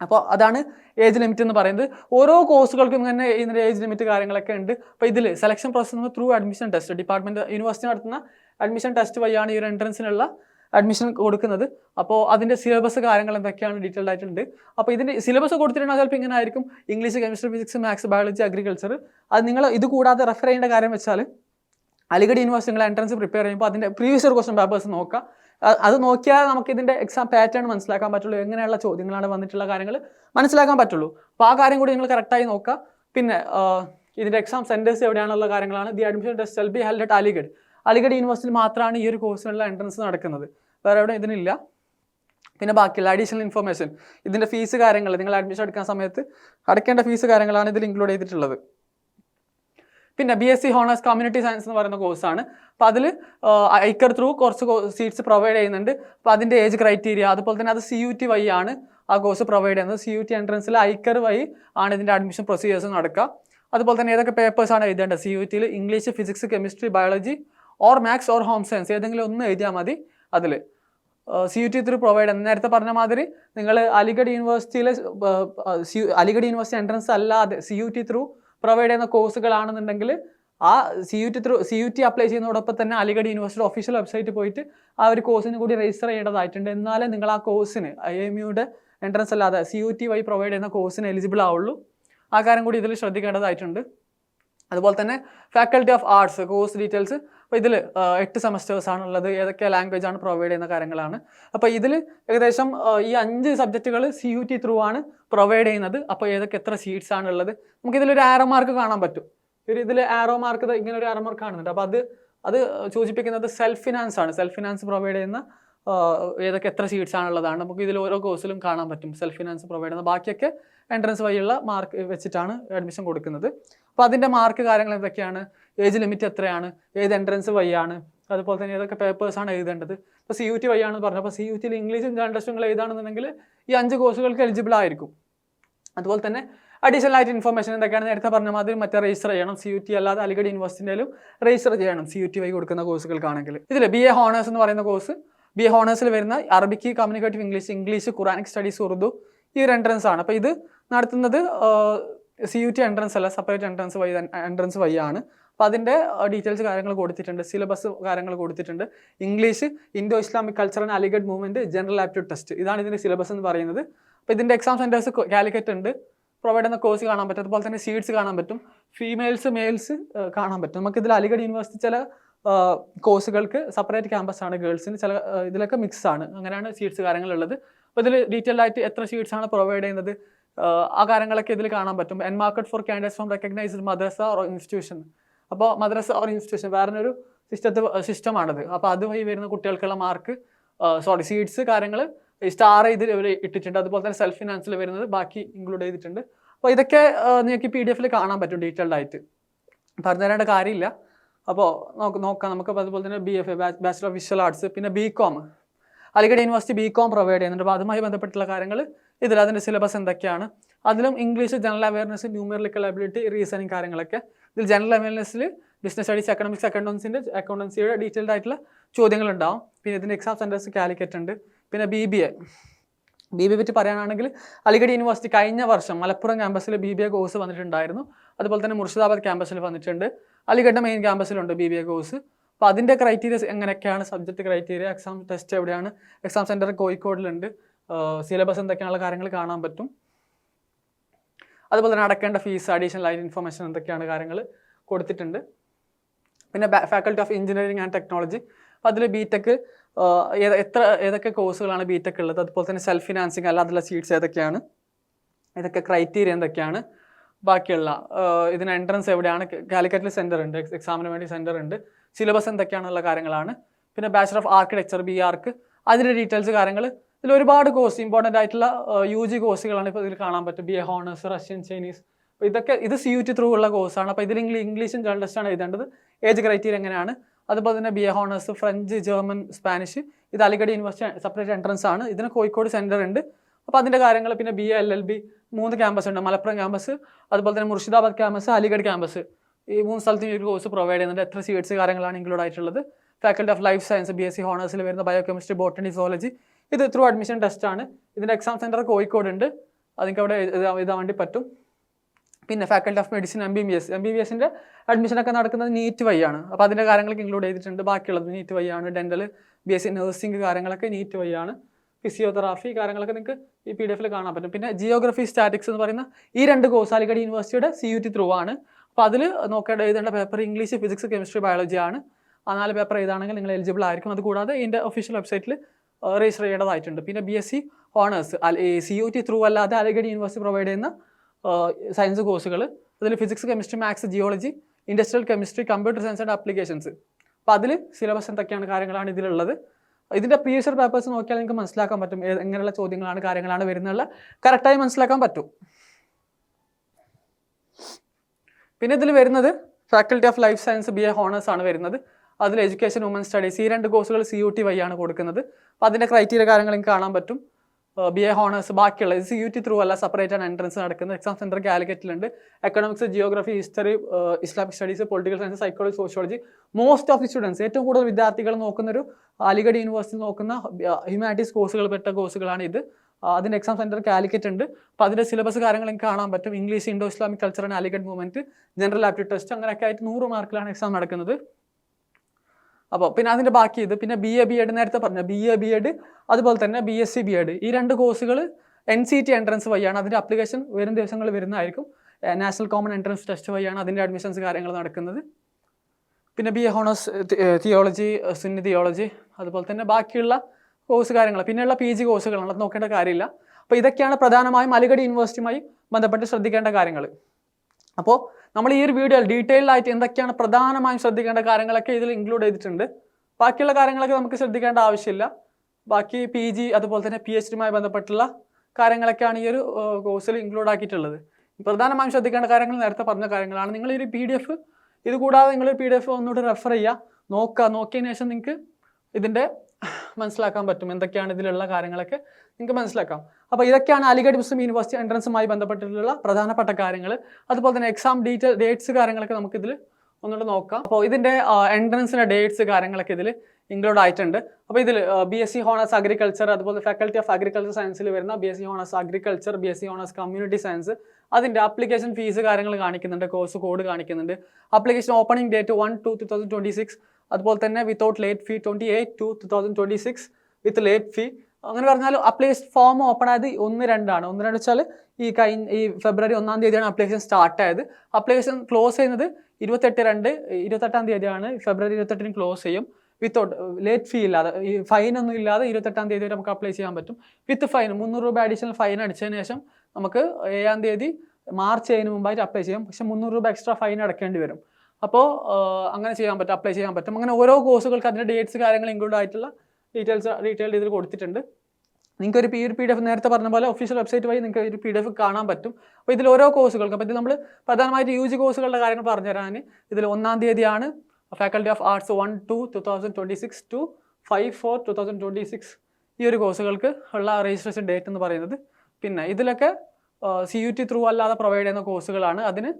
A: അപ്പോൾ അതാണ് ഏജ് ലിമിറ്റ് എന്ന് പറയുന്നത്. ഓരോ കോഴ്സുകൾക്കും തന്നെ ഇതിന്റെ ഏജ് ലിമിറ്റ് കാര്യങ്ങളൊക്കെ ഉണ്ട്. അപ്പോൾ ഇതിൽ selection process through admission test department university നടത്തുന്ന അഡ്മിഷൻ ടെസ്റ്റ് വഴിയാണ് ഈ ഒരു എൻട്രൻസിനുള്ള അഡ്മിഷൻ കൊടുക്കുന്നത്. അപ്പോൾ അതിന്റെ സിലബസ് കാര്യങ്ങൾ എന്തൊക്കെയാണ് ഡീറ്റെയിൽഡ് ആയിട്ടുണ്ട്. അപ്പോൾ ഇതിന്റെ സിലബസ് കൊടുത്തിട്ടുണ്ടെങ്കിൽ ചിലപ്പോൾ ഇങ്ങനെ ആയിരിക്കും. English chemistry physics maths biology agriculture അത് നിങ്ങൾ ഇത് കൂടാതെ റെഫർ ചെയ്യേണ്ട കാര്യം വെച്ചാൽ അലിഗഡ് യൂണിവേഴ്സിറ്റി നിങ്ങൾ എൻട്രൻസ് പ്രിപ്പയർ ചെയ്യുമ്പോൾ അതിന്റെ പ്രീവിയസ് ഇയർ ക്വസ്റ്റൻ പേപ്പേഴ്സ് നോക്കുക. അത് നോക്കിയാൽ നമുക്ക് ഇതിന്റെ എക്സാം പാറ്റേൺ മനസ്സിലാക്കാൻ പറ്റുള്ളൂ. എങ്ങനെയുള്ള ചോദ്യങ്ങളാണ് വന്നിട്ടുള്ള കാര്യങ്ങൾ മനസ്സിലാക്കാൻ പറ്റുള്ളൂ. അപ്പോൾ ആ കാര്യം കൂടി നിങ്ങൾ കറക്റ്റായി നോക്കുക. പിന്നെ ഇതിന്റെ എക്സാം സെന്റേഴ്സ് എവിടെയാണുള്ള കാര്യങ്ങളാണ്? The admission test will be held at Aligarh. Aligarh യൂണിവേഴ്സിറ്റിയിൽ മാത്രമാണ് ഈ ഒരു കോഴ്സിനുള്ള എൻട്രൻസ് നടക്കുന്നത്. വേറെ എവിടെ ഇതിനില്ല. പിന്നെ ബാക്കിയുള്ള അഡീഷണൽ ഇൻഫർമേഷൻ ഇതിന്റെ ഫീസ് കാര്യങ്ങൾ നിങ്ങൾ അഡ്മിഷൻ എടുക്കുന്ന സമയത്ത് അടയ്ക്കേണ്ട ഫീസ് കാര്യങ്ങളാണ് ഇതിൽ ഇൻക്ലൂഡ് ചെയ്തിട്ടുള്ളത്. പിന്നെ B S C honours community science എന്ന് പറയുന്ന കോഴ്സാണ് അപ്പോൾ അതിൽ ഐക്കർ ത്രൂ കുറച്ച് സീറ്റ്സ് പ്രൊവൈഡ് ചെയ്യുന്നുണ്ട്. അപ്പോൾ അതിന്റെ ഏജ് ക്രൈറ്റീരിയ അതുപോലെ തന്നെ അത് സി യു ടി വൈ ആണ് ആ കോഴ്സ് പ്രൊവൈഡ് ചെയ്യുന്നത്. സി യു ടി എൻട്രൻസിൽ ഐക്കർ വൈ ആണ് ഇതിന്റെ അഡ്മിഷൻ പ്രൊസീജിയേഴ്സ് നടക്കുക. അതുപോലെ തന്നെ ഏതൊക്കെ പേപ്പേഴ്സാണ് എഴുതേണ്ടത്? സി യു ടിയിൽ English physics chemistry biology or maths or home science ഏതെങ്കിലും ഒന്ന് എഴുതിയാൽ മതി അതിൽ C U T through provide നേരത്തെ പറഞ്ഞ മാതിരി നിങ്ങൾ അലിഗഡ് യൂണിവേഴ്സിറ്റിയിലെ അലിഗഡ് യൂണിവേഴ്സിറ്റി എൻട്രൻസ് അല്ലാതെ C U T through provide ചെയ്യുന്ന കോഴ്സുകളാണെന്നുണ്ടെങ്കിൽ ആ C U T through C U T apply ചെയ്യുന്നതോടൊപ്പം തന്നെ അലിഗഡ് യൂണിവേഴ്സിറ്റി ഒഫീഷ്യൽ വെബ്സൈറ്റിൽ പോയിട്ട് ആ ഒരു കോഴ്സിന് കൂടി രജിസ്റ്റർ ചെയ്യേണ്ടതായിട്ടുണ്ട്. എന്നാലേ നിങ്ങൾ ആ കോഴ്സിന് ഐ എം യുടെ എൻട്രൻസ് അല്ലാതെ സി യു ടി വഴി പ്രൊവൈഡ് ചെയ്യുന്ന കോഴ്സിന് എലിജിബിൾ ആവുള്ളൂ. ആ കാര്യം കൂടി ഇതിൽ ശ്രദ്ധിക്കേണ്ടതായിട്ടുണ്ട്. അതുപോലെ തന്നെ faculty of arts course details അപ്പോൾ ഇതിൽ എട്ട് സെമസ്റ്റേഴ്സ് ആണുള്ളത് ഏതൊക്കെ ലാംഗ്വേജ് ആണ് പ്രൊവൈഡ് ചെയ്യുന്ന കാര്യങ്ങളാണ്. അപ്പോൾ ഇതിൽ ഏകദേശം ഈ അഞ്ച് സബ്ജക്റ്റുകൾ സി യു ടി ത്രൂ ആണ് പ്രൊവൈഡ് ചെയ്യുന്നത്. അപ്പോൾ ഏതൊക്കെ എത്ര സീറ്റ്സ് ആണ് ഉള്ളത് നമുക്ക് ഇതിലൊരു ആരോ മാർക്ക് കാണാൻ പറ്റും. ഒരു ഇതിൽ ആരോ മാർക്ക് ഇങ്ങനെ ഒരു ആരോ മാർക്ക് കാണുന്നുണ്ട്. അപ്പോൾ അത് അത് സൂചിപ്പിക്കുന്നത് സെൽഫ് ഫിനാൻസ് ആണ്. സെൽഫ് ഫിനാൻസ് പ്രൊവൈഡ് ചെയ്യുന്ന ഏതൊക്കെ എത്ര സീറ്റ്സ് ആണുള്ളതാണ്. നമുക്ക് ഇതിൽ ഓരോ കോഴ്സിലും കാണാൻ പറ്റും. സെൽഫ് ഫിനാൻസ് പ്രൊവൈഡ് ചെയ്യുന്ന ബാക്കിയൊക്കെ എൻട്രൻസ് വഴിയുള്ള മാർക്ക് വെച്ചിട്ടാണ് അഡ്മിഷൻ കൊടുക്കുന്നത്. അപ്പോൾ അതിന്റെ മാർക്ക് കാര്യങ്ങൾ എന്തൊക്കെയാണ്? ഏജ് ലിമിറ്റ് എത്രയാണ്? ഏത് എൻട്രൻസ് വഴിയാണ് അതുപോലെ തന്നെ ഏതൊക്കെ പേപ്പേഴ്സാണ് എഴുതേണ്ടത്? ഇപ്പോൾ സി യു ടി വഴിയാണെന്ന് പറഞ്ഞു. അപ്പോൾ സി യു ടിയിൽ ഇംഗ്ലീഷും ജനറൽ എഴുതാണെന്നുണ്ടെങ്കിൽ ഈ അഞ്ച് കോഴ്സുകൾക്ക് എലിജിബിൾ ആയിരിക്കും. അതുപോലെ തന്നെ അഡീഷണൽ ആയിട്ട് ഇൻഫർമേഷൻ എന്തൊക്കെയാണ്? നേരത്തെ പറഞ്ഞ മാതിരി മറ്റേ രജിസ്റ്റർ ചെയ്യണം. സി യു ടി അല്ലാതെ അലിഗഡ് യൂണിവേഴ്സിറ്റിയിലും രജിസ്റ്റർ ചെയ്യണം സി യു ടി വൈ കൊടുക്കുന്ന കോഴ്സുകൾക്കാണെങ്കിൽ ഇതിൽ ബി എ ഹോണേഴ്സ് എന്ന് പറയുന്ന കോഴ്സ് ബി എ ഹോണേഴ്സിൽ വരുന്ന Arabic communicative English English Quranic studies Urdu ഈ ഒരു എൻട്രൻസ് ആണ്. അപ്പോൾ ഇത് നടത്തുന്നത് സി യു ടി എൻട്രൻസ് അല്ല സെപ്പറേറ്റ് എൻട്രൻസ് വഴി എൻട്രൻസ് വഴിയാണ് അപ്പോൾ അതിന്റെ ഡീറ്റെയിൽസ് കാര്യങ്ങൾ കൊടുത്തിട്ടുണ്ട്. സിലബസ് കാര്യങ്ങൾ കൊടുത്തിട്ടുണ്ട്. English Indo Islamic culture and Aligarh movement general aptitude test ഇതാണ് ഇതിന്റെ സിലബസ് എന്ന് പറയുന്നത്. അപ്പോൾ ഇതിന്റെ എക്സാം സെന്റേഴ്സ് കാലിക്കറ്റ് ഉണ്ട്. പ്രൊവൈഡ് ചെയ്യുന്ന കോഴ്സ് കാണാൻ പറ്റും. അതുപോലെ തന്നെ സീറ്റ്സ് കാണാൻ പറ്റും. ഫീമെയിൽസ് മെയിൽസ് കാണാൻ പറ്റും. നമുക്ക് ഇതിൽ അലിഗഡ് യൂണിവേഴ്സിറ്റി ചില കോഴ്സുകൾക്ക് സെപ്പറേറ്റ് ക്യാമ്പസ് ആണ് ഗേൾസിന് ചില ഇതിലൊക്കെ മിക്സ് ആണ്. അങ്ങനെയാണ് സീറ്റ്സ് കാര്യങ്ങളുള്ളത് അപ്പോൾ ഇതിൽ ഡീറ്റെയിൽ ആയിട്ട് എത്ര സീറ്റ്സ് ആണ് പ്രൊവൈഡ് ചെയ്യുന്നത്? ആ, ആ കാര്യങ്ങളൊക്കെ ഇതിൽ കാണാൻ പറ്റും. Earmarked for candidates from recognised madrasa or institution അപ്പോൾ മദ്രസ ഓർ ഇൻസ്റ്റിറ്റ്യൂഷൻ വേറെ ഒരു സിസ്റ്റത്തെ സിസ്റ്റമാണത് അപ്പോൾ അതുവഴി വരുന്ന കുട്ടികൾക്കുള്ള മാർക്ക് സോറി സീറ്റ്സ് കാര്യങ്ങൾ സ്റ്റാർ ചെയ്ത് ഇവർ ഇട്ടിട്ടുണ്ട്. അതുപോലെ തന്നെ സെൽഫ് ഫിനാൻസിൽ വരുന്നത് ബാക്കി ഇൻക്ലൂഡ് ചെയ്തിട്ടുണ്ട്. അപ്പോൾ ഇതൊക്കെ നിങ്ങൾക്ക് പി ഡി എഫിൽ കാണാൻ പറ്റും ഡീറ്റെയിൽഡ് ആയിട്ട്. പറഞ്ഞു തരേണ്ട കാര്യമില്ല. അപ്പോൾ നോക്ക് നോക്കാം. നമുക്ക് അതുപോലെ തന്നെ B F A bachelor of visual arts പിന്നെ B com Aligarh university B com provide ചെയ്യുന്നുണ്ട്. അപ്പോൾ അതുമായി ബന്ധപ്പെട്ടുള്ള കാര്യങ്ങൾ ഇതിൽ അതിന്റെ സിലബസ് എന്തൊക്കെയാണ്? അതിലും English general awareness numerical ability reasoning കാര്യങ്ങളൊക്കെ ഇതിൽ ജനറൽ അവയർനെസ്സിൽ ബിസിനസ് സ്റ്റഡീസ് എക്കണോമിക്സ് അക്കൗണ്ടൻസിന്റെ അക്കൗണ്ടൻസിയുടെ ഡീറ്റെയിൽഡ് ആയിട്ടുള്ള ചോദ്യങ്ങൾ ഉണ്ടാവും പിന്നെ ഇതിന്റെ എക്സാം സെന്റേഴ്സ് കാലിക്കറ്റ് ഉണ്ട്. പിന്നെ B B A B B പറ്റി പറയാനാണെങ്കിൽ അലിഗഡ് യൂണിവേഴ്സിറ്റി കഴിഞ്ഞ വർഷം മലപ്പുറം ക്യാമ്പസിൽ ബി ബി എ കോഴ്സ് വന്നിട്ടുണ്ടായിരുന്നു. അതുപോലെ തന്നെ മുർഷിദാബാദ് ക്യാമ്പസിൽ വന്നിട്ടുണ്ട്. അലിഗഡ് മെയിൻ ക്യാമ്പസിലുണ്ട് ബി ബി എ കോഴ്സ് അപ്പോൾ അതിന്റെ ക്രൈറ്റീരിയസ് എങ്ങനെയൊക്കെയാണ്? സബ്ജക്റ്റ് ക്രൈറ്റീരിയ എക്സാം ടെസ്റ്റ് എവിടെയാണ്? എക്സാം സെന്റർ കോഴിക്കോടിലുണ്ട്. സിലബസ് എന്തൊക്കെയാണുള്ള കാര്യങ്ങൾ കാണാൻ പറ്റും. അതുപോലെ തന്നെ അടക്കേണ്ട ഫീസ് അഡീഷണൽ ആയിട്ട് ഇൻഫർമേഷൻ എന്തൊക്കെയാണ് കാര്യങ്ങൾ കൊടുത്തിട്ടുണ്ട്. പിന്നെ faculty of engineering and technology അപ്പോൾ അതിൽ ബി ടെക് എത്ര ഏതൊക്കെ കോഴ്സുകളാണ് ബി ടെക് ഉള്ളത്? അതുപോലെ തന്നെ സെൽഫ് ഫിനാൻസിങ് അല്ലാതുള്ള സീറ്റ്സ് ഏതൊക്കെയാണ്? ഇതൊക്കെ ക്രൈറ്റീരിയ എന്തൊക്കെയാണ്? ബാക്കിയുള്ള ഇതിന് എൻട്രൻസ് എവിടെയാണ്? കാലിക്കറ്റിൽ സെന്റർ ഉണ്ട് എക്സാമിന് വേണ്ടി സെന്റർ ഉണ്ട്. സിലബസ് എന്തൊക്കെയാണുള്ള കാര്യങ്ങളാണ്. പിന്നെ bachelor of architecture B arch അതിന്റെ ഡീറ്റെയിൽസ് കാര്യങ്ങൾ ഇതിൽ ഒരുപാട് കോഴ്സ് ഇമ്പോർട്ടന്റ് ആയിട്ടുള്ള യു ജി കോഴ്സുകളാണ് ഇപ്പോൾ ഇതിൽ കാണാൻ പറ്റും B A honours Russian Chinese അപ്പോൾ ഇതൊക്കെ ഇത് സി യു ടി ത്രൂ ഉള്ള കോഴ്സാണ് അപ്പോൾ ഇതിൽ ഇംഗ്ലീഷ് ആണ് എഴുതേണ്ടത്. ഏജ് ക്രൈറ്റീരിയ എങ്ങനെയാണ്? അതുപോലെ തന്നെ B A honours French German Spanish ഇത് അലിഗഡ് യൂണിവേഴ്സിറ്റി സെപ്പറേറ്റ് എൻട്രൻസ് ആണ്. ഇതിന് കോഴിക്കോട് സെന്റർ ഉണ്ട്. അപ്പോൾ അതിന്റെ കാര്യങ്ങൾ പിന്നെ B A L L B മൂന്ന് ക്യാമ്പസ് ഉണ്ട്. മലപ്പുറം ക്യാമ്പസ് അതുപോലെ തന്നെ മുർഷിദാബാദ് ക്യാമ്പസ് അലിഗഡ് ക്യാമ്പസ് ഈ മൂന്ന് സ്ഥലത്തും ഈ ഒരു കോഴ്സ് പ്രൊവൈഡ് ചെയ്യുന്നുണ്ട്. എത്ര സീറ്റ്സ് കാര്യങ്ങളാണ് ഇൻക്ലൂഡ് ആയിട്ടുള്ളത്. Faculty of life science B S C ഹോണേഴ്സിൽ വരുന്ന ബയോ കെമിസ്ട്രി ബോട്ടണി സോളജി ഇത് ത്രൂ അഡ്മിഷൻ ടെസ്റ്റ് ആണ്. ഇതിന്റെ എക്സാം സെന്റർ കോഴിക്കോട് ഉണ്ട്. അതിനൊക്കെ അവിടെ എഴുതാൻ വേണ്ടി പറ്റും. പിന്നെ faculty of medicine M B B S M B B എസിന്റെ അഡ്മിഷനൊക്കെ നടക്കുന്നത് നീറ്റ് വൈ ആണ് അപ്പോൾ അതിന്റെ കാര്യങ്ങളൊക്കെ ഇൻക്ലൂഡ് ചെയ്തിട്ടുണ്ട്. ബാക്കിയുള്ളത് നീറ്റ് വൈ ആണ് dental B S C nursing കാര്യങ്ങളൊക്കെ നീറ്റ് വൈ ആണ് ഫിസിയോതെറാപ്പി കാര്യങ്ങളൊക്കെ നിങ്ങൾക്ക് ഈ പി ഡി എഫിൽ കാണാൻ പറ്റും. പിന്നെ ജിയോഗ്രഫി സ്റ്റാറ്റിക്സ് എന്ന് പറയുന്ന ഈ രണ്ട് അലിഗഡ് യൂണിവേഴ്സിറ്റിയുടെ സി യു ടി ത്രൂ ആണ്. അപ്പോൾ അതിൽ നോക്കേണ്ട എഴുതേണ്ട paper English physics chemistry biology ആണ്. ആ നാല് പേപ്പർ ഏതാണെങ്കിൽ നിങ്ങൾ എലിജിബിൾ ആയിരിക്കും. അതുകൂടാതെ ഇതിന്റെ ഒഫീഷ്യൽ വെബ്സൈറ്റിൽ രജിസ്റ്റർ ചെയ്യേണ്ടതായിട്ടുണ്ട്. പിന്നെ B S C honours C U T through അല്ലാതെ അലിഗഡ് യൂണിവേഴ്സിറ്റി പ്രൊവൈഡ് ചെയ്യുന്ന സയൻസ് കോഴ്സുകൾ അതിൽ physics chemistry maths geology industrial chemistry computer science and applications അപ്പോൾ അതിൽ സിലബസ് എന്തൊക്കെയാണ് കാര്യങ്ങളാണ് ഇതിലുള്ളത്. ഇതിന്റെ പ്രീവിയസ് പേപ്പേഴ്സ് നോക്കിയാൽ നിങ്ങൾക്ക് മനസ്സിലാക്കാൻ പറ്റും. എങ്ങനെയുള്ള ചോദ്യങ്ങളാണ് കാര്യങ്ങളാണ് വരുന്നുള്ള കറക്റ്റായി മനസ്സിലാക്കാൻ പറ്റും. പിന്നെ ഇതിൽ വരുന്നത് faculty of life science B A honours ആണ് വരുന്നത്. അതിൽ എഡ്യൂക്കേഷൻ വുമൻ സ്റ്റഡീസ് ഈ രണ്ട് കോഴ്സുകൾ സി യു ടി വൈ ആണ് കൊടുക്കുന്നത്. അപ്പോൾ അതിന്റെ ക്രൈറ്റീരിയ കാര്യങ്ങൾ നിങ്ങൾക്ക് കാണാൻ പറ്റും. ബി എ ഹോണേഴ്സ് ബാക്കിയുള്ള സി യു ടി ത്രൂ അല്ല സെപ്പറേറ്റ് ആണ് എൻട്രൻസ് നടക്കുന്നത്. Exam centre കാലിക്കറ്റിലുണ്ട്. Economics geography history Islamic studies political science psychology sociology most of the students ഏറ്റവും കൂടുതൽ വിദ്യാർത്ഥികൾ നോക്കുന്ന ഒരു അലിഗഡ് യൂണിവേഴ്സിറ്റി നോക്കുന്ന ഹ്യൂമാനിറ്റീസ് കോഴ്സുകൾ പെട്ട കോഴ്സുകളാണ് ഇത്. അതിന്റെ എക്സാം സെന്റർ കാലിക്കറ്റ് ഉണ്ട് അപ്പോൾ അതിന്റെ സിലബസ് കാര്യങ്ങൾ നിങ്ങൾക്ക് കാണാൻ പറ്റും. English Indo Islamic culture and Aligarh movement general aptitude test അങ്ങനെയൊക്കെ ആയിട്ട് നൂറ് മാർക്കിലാണ് എക്സാം നടക്കുന്നത്. അപ്പോൾ പിന്നെ അതിന്റെ ബാക്കി ഇത്. പിന്നെ ബി എ ബി എഡ് നേരത്തെ പറഞ്ഞ ബി എ ബി എഡ് അതുപോലെ തന്നെ B S C B Ed ഈ രണ്ട് കോഴ്സുകൾ എൻ സി ടി എൻട്രൻസ് വഴിയാണ്. അതിന്റെ അപ്ലിക്കേഷൻ വരും ദിവസങ്ങളിൽ വരുന്നതായിരിക്കും. നാഷണൽ കോമൺ എൻട്രൻസ് ടെസ്റ്റ് വഴിയാണ് അതിന്റെ അഡ്മിഷൻസ് കാര്യങ്ങൾ നടക്കുന്നത്. പിന്നെ B A honours theology Sunni theology അതുപോലെ തന്നെ ബാക്കിയുള്ള കോഴ്സ് കാര്യങ്ങൾ. പിന്നെയുള്ള പി ജി കോഴ്സുകളാണ് അത് നോക്കേണ്ട കാര്യമില്ല. അപ്പോൾ ഇതൊക്കെയാണ് പ്രധാനമായും അലിഗഡ് യൂണിവേഴ്സിറ്റിയുമായി ബന്ധപ്പെട്ട് ശ്രദ്ധിക്കേണ്ട കാര്യങ്ങൾ അപ്പോൾ നമ്മൾ ഈ ഒരു വീഡിയോയിൽ ഡീറ്റെയിൽഡ് ആയിട്ട് എന്തൊക്കെയാണ് പ്രധാനമായും ശ്രദ്ധിക്കേണ്ട കാര്യങ്ങളൊക്കെ ഇതിൽ ഇൻക്ലൂഡ് ചെയ്തിട്ടുണ്ട്. ബാക്കിയുള്ള കാര്യങ്ങളൊക്കെ നമുക്ക് ശ്രദ്ധിക്കേണ്ട ആവശ്യമില്ല. ബാക്കി പി ജി അതുപോലെ തന്നെ പി എച്ച് ഡിയുമായി ബന്ധപ്പെട്ടുള്ള കാര്യങ്ങളൊക്കെയാണ് ഈ ഒരു കോഴ്സിൽ ഇൻക്ലൂഡ് ആക്കിയിട്ടുള്ളത്. പ്രധാനമായും ശ്രദ്ധിക്കേണ്ട കാര്യങ്ങൾ നേരത്തെ പറഞ്ഞ കാര്യങ്ങളാണ്. നിങ്ങൾ ഈ ഒരു പി ഡി എഫ് ഇത് കൂടാതെ നിങ്ങൾ പി ഡി എഫ് ഒന്നുകൂടി റെഫർ ചെയ്യുക. നോക്കുക. നോക്കിയതിന് ശേഷം നിങ്ങൾക്ക് ഇതിന്റെ മനസ്സിലാക്കാൻ പറ്റും. എന്തൊക്കെയാണ് ഇതിലുള്ള കാര്യങ്ങളൊക്കെ നിങ്ങൾക്ക് മനസ്സിലാക്കാം. അപ്പോൾ ഇതൊക്കെയാണ് അലിഗഡ് മുസ്ലിം യൂണിവേഴ്സിറ്റി എൻട്രൻസുമായി ബന്ധപ്പെട്ടിട്ടുള്ള പ്രധാനപ്പെട്ട കാര്യങ്ങൾ അതുപോലെ തന്നെ എക്സാം ഡീറ്റെയിൽ ഡേറ്റ്സ് കാര്യങ്ങളൊക്കെ നമുക്കിതിൽ ഒന്നുകൂടെ നോക്കാം. അപ്പോൾ ഇതിന്റെ എൻട്രൻസിന്റെ ഡേറ്റ്സ് കാര്യങ്ങളൊക്കെ ഇതിൽ ഇൻക്ലൂഡ് ആയിട്ടുണ്ട്. അപ്പോൾ ഇതിൽ B S C honours agriculture അതുപോലെ ഫാക്കൽറ്റി ഓഫ് അഗ്രികൾച്ചർ സയൻസിൽ വരുന്ന B S C honours agriculture B S C honours community science അതിന്റെ ആപ്ലിക്കേഷൻ ഫീസ് കാര്യങ്ങൾ കാണിക്കുന്നുണ്ട് കോഴ്സ് കോഡ് കാണിക്കുന്നുണ്ട്. Application opening date one two two thousand twenty six അതുപോലെ തന്നെ without late fee twenty eight two two thousand twenty six with late fee അങ്ങനെ പറഞ്ഞാൽ അപ്ലിക്കേഷൻ ഫോം ഓപ്പൺ ആയത് ഒന്ന് രണ്ടാണ്. ഒന്ന് രണ്ട് വെച്ചാൽ ഈ കഴിഞ്ഞ ഈ ഫെബ്രുവരി ഒന്നാം തീയതിയാണ് അപ്ലിക്കേഷൻ സ്റ്റാർട്ട് ആയത്. അപ്ലിക്കേഷൻ ക്ലോസ് ചെയ്യുന്നത് ഇരുപത്തെട്ട് രണ്ട് ഇരുപത്തെട്ടാം തീയതിയാണ്. ഫെബ്രുവരി ഇരുപത്തെട്ടിന് ക്ലോസ് ചെയ്യും. വിത്തൗട്ട് ലേറ്റ് ഫീ ഇല്ലാതെ ഈ ഫൈൻ ഒന്നും ഇല്ലാതെ ഇരുപത്തെട്ടാം തീയതി വരെ നമുക്ക് അപ്ലൈ ചെയ്യാൻ പറ്റും. വിത്ത് ഫൈൻ മുന്നൂറ് രൂപ അഡീഷണൽ ഫൈൻ അടിച്ചതിന് ശേഷം നമുക്ക് ഏഴാം തീയതി മാർച്ച് ഏഴിന് മുമ്പായിട്ട് അപ്ലൈ ചെയ്യാം. പക്ഷേ മുന്നൂറ് രൂപ എക്സ്ട്രാ ഫൈൻ അടക്കേണ്ടി വരും. അപ്പോൾ അങ്ങനെ ചെയ്യാൻ പറ്റും അപ്ലൈ ചെയ്യാൻ പറ്റും. അങ്ങനെ ഓരോ കോഴ്സുകൾക്ക് അതിന്റെ ഡേറ്റ്സ് കാര്യങ്ങൾ ഇൻക്ലൂഡ് ആയിട്ടുള്ള ഡീറ്റെയിൽസ് ഡീറ്റെയിൽഡ് ഇതിൽ കൊടുത്തിട്ടുണ്ട്. നിങ്ങൾക്ക് ഒരു പി ഒരു പി ഡി എഫ് നേരത്തെ പറഞ്ഞ പോലെ ഒഫീഷ്യൽ വെബ്സൈറ്റ് വഴി നിങ്ങൾക്ക് ഒരു പി ഡി എഫ് കാണാൻ പറ്റും. അപ്പോൾ ഇതിൽ ഓരോ കോഴ്സുകൾക്ക് അപ്പോൾ ഇത് നമ്മൾ പ്രധാനമായിട്ട് യു ജി കോഴ്സുകളുടെ കാര്യങ്ങൾ പറഞ്ഞു തരാൻ ഇതിൽ ഒന്നാം തീയതിയാണ് faculty of arts one two two thousand twenty six to five four two thousand twenty six ഈ ഒരു കോഴ്സുകൾക്ക് ഉള്ള രജിസ്ട്രേഷൻ ഡേറ്റ് എന്ന് പറയുന്നത്. പിന്നെ ഇതിലൊക്കെ സി യു ടി ത്രൂ അല്ലാതെ പ്രൊവൈഡ് ചെയ്യുന്ന കോഴ്സുകളാണ് അതിന്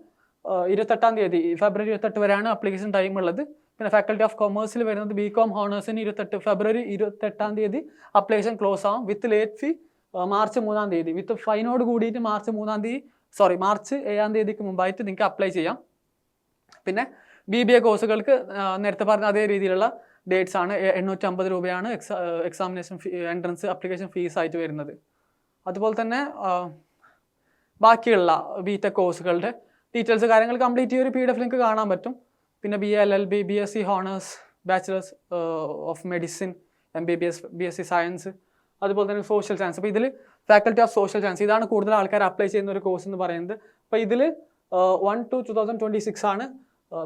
A: ഇരുപത്തെട്ടാം തീയതി ഫെബ്രുവരി ഇരുപത്തെട്ട് വരെയാണ് അപ്ലിക്കേഷൻ ടൈം ഉള്ളത്. പിന്നെ ഫാക്കൽറ്റി ഓഫ് കൊമേഴ്സിൽ വരുന്നത് ബി കോം ഹോണേഴ്സിന് ഇരുപത്തെട്ട് ഫെബ്രുവരി ഇരുപത്തെട്ടാം തീയതി അപ്ലിക്കേഷൻ ക്ലോസ് ആവും വിത്ത് ലേറ്റ് ഫീ മാർച്ച് മൂന്നാം തീയതി. വിത്ത് ഫൈനോട് കൂടിയിട്ട് മാർച്ച് മൂന്നാം തീയതി സോറി മാർച്ച് ഏഴാം തീയതിക്ക് മുമ്പായിട്ട് നിങ്ങൾക്ക് അപ്ലൈ ചെയ്യാം. പിന്നെ ബി ബി എ കോഴ്സുകൾക്ക് നേരത്തെ പറഞ്ഞ അതേ രീതിയിലുള്ള ഡേറ്റ്സ് ആണ്. എണ്ണൂറ്റമ്പത് രൂപയാണ് എക്സാ examination fee entrance application fees ആയിട്ട് വരുന്നത്. അതുപോലെ തന്നെ ബാക്കിയുള്ള ബി ടെക് കോഴ്സുകളുടെ ഡീറ്റെയിൽസ് കാര്യങ്ങൾ കംപ്ലീറ്റ് ഈ ഒരു പി ഡി എഫ് ലിങ്ക് കാണാൻ പറ്റും. പിന്നെ B L L B B S C honours bachelors of medicine M B B S B S C science അതുപോലെ തന്നെ സോഷ്യൽ സയൻസ് അപ്പോൾ ഇതിൽ ഫാക്കൽറ്റി ഓഫ് സോഷ്യൽ സയൻസ് ഇതാണ് കൂടുതൽ ആൾക്കാർ അപ്ലൈ ചെയ്യുന്ന ഒരു കോഴ്സ് എന്ന് പറയുന്നത്. അപ്പോൾ ഇതിൽ one two two thousand twenty six ആണ്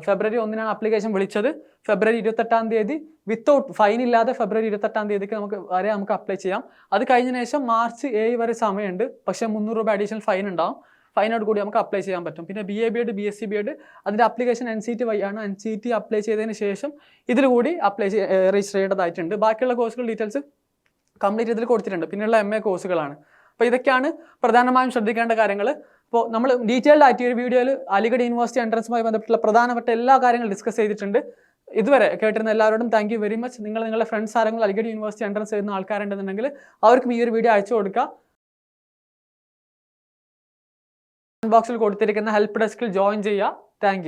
A: ഫെബ്രുവരി ഒന്നിനാണ് അപ്ലിക്കേഷൻ വിളിച്ചത്. ഫെബ്രുവരി ഇരുപത്തെട്ടാം തീയതി വിത്തൗട്ട് ഫൈൻ ഇല്ലാതെ ഫെബ്രുവരി ഇരുപത്തെട്ടാം തീയതിക്ക് നമുക്ക് വരെ നമുക്ക് അപ്ലൈ ചെയ്യാം. അത് കഴിഞ്ഞ ശേഷം മാർച്ച് ഏഴ് വരെ സമയമുണ്ട്. പക്ഷേ മുന്നൂറ് രൂപ അഡീഷണൽ ഫൈൻ ഉണ്ടാവും. ഫൈനോട് കൂടി നമുക്ക് അപ്ലൈ ചെയ്യാൻ പറ്റും. പിന്നെ B A B Ed B S C B Ed അതിന്റെ application N C T Y ആണ്. എൻ സി ടി അപ്ലൈ ചെയ്തതിന് ശേഷം ഇതിൽ കൂടി അപ്ലൈ രജിസ്റ്റർ ചെയ്യേണ്ടതായിട്ടുണ്ട് ബാക്കിയുള്ള കോഴ്സുകൾ ഡീറ്റെയിൽസ് കംപ്ലീറ്റ് ഇതിൽ കൊടുത്തിട്ടുണ്ട്. പിന്നെയുള്ള എം എ കോഴ്സുകളാണ് അപ്പോൾ ഇതൊക്കെയാണ് പ്രധാനമായും ശ്രദ്ധിക്കേണ്ട കാര്യങ്ങൾ അപ്പോൾ നമ്മൾ ഡീറ്റെയിൽഡ് ആയിട്ട് ഒരു വീഡിയോയിൽ അലിഗഡ് യൂണിവേഴ്സിറ്റി എൻട്രൻസുമായി ബന്ധപ്പെട്ടുള്ള പ്രധാനപ്പെട്ട എല്ലാ കാര്യങ്ങളും ഡിസ്കസ് ചെയ്തിട്ടുണ്ട്. ഇതുവരെ കേട്ടിരുന്ന എല്ലാവരോടും താങ്ക് യു വെരി മച്ച് നിങ്ങൾ നിങ്ങളുടെ ഫ്രണ്ട്സ് ആരെങ്കിലും അലിഗഡ് യൂണിവേഴ്സിറ്റി എൻട്രൻസ് ചെയ്യുന്ന ആൾക്കാരുണ്ടെന്നുണ്ടെങ്കിൽ അവർക്കും ഈ ഒരു വീഡിയോ അയച്ചു കൊടുക്കുക. ബോക്സിൽ കൊടുത്തിരിക്കുന്ന ഹെൽപ്പ് ഡെസ്കിൽ ജോയിൻ ചെയ്യുക. താങ്ക്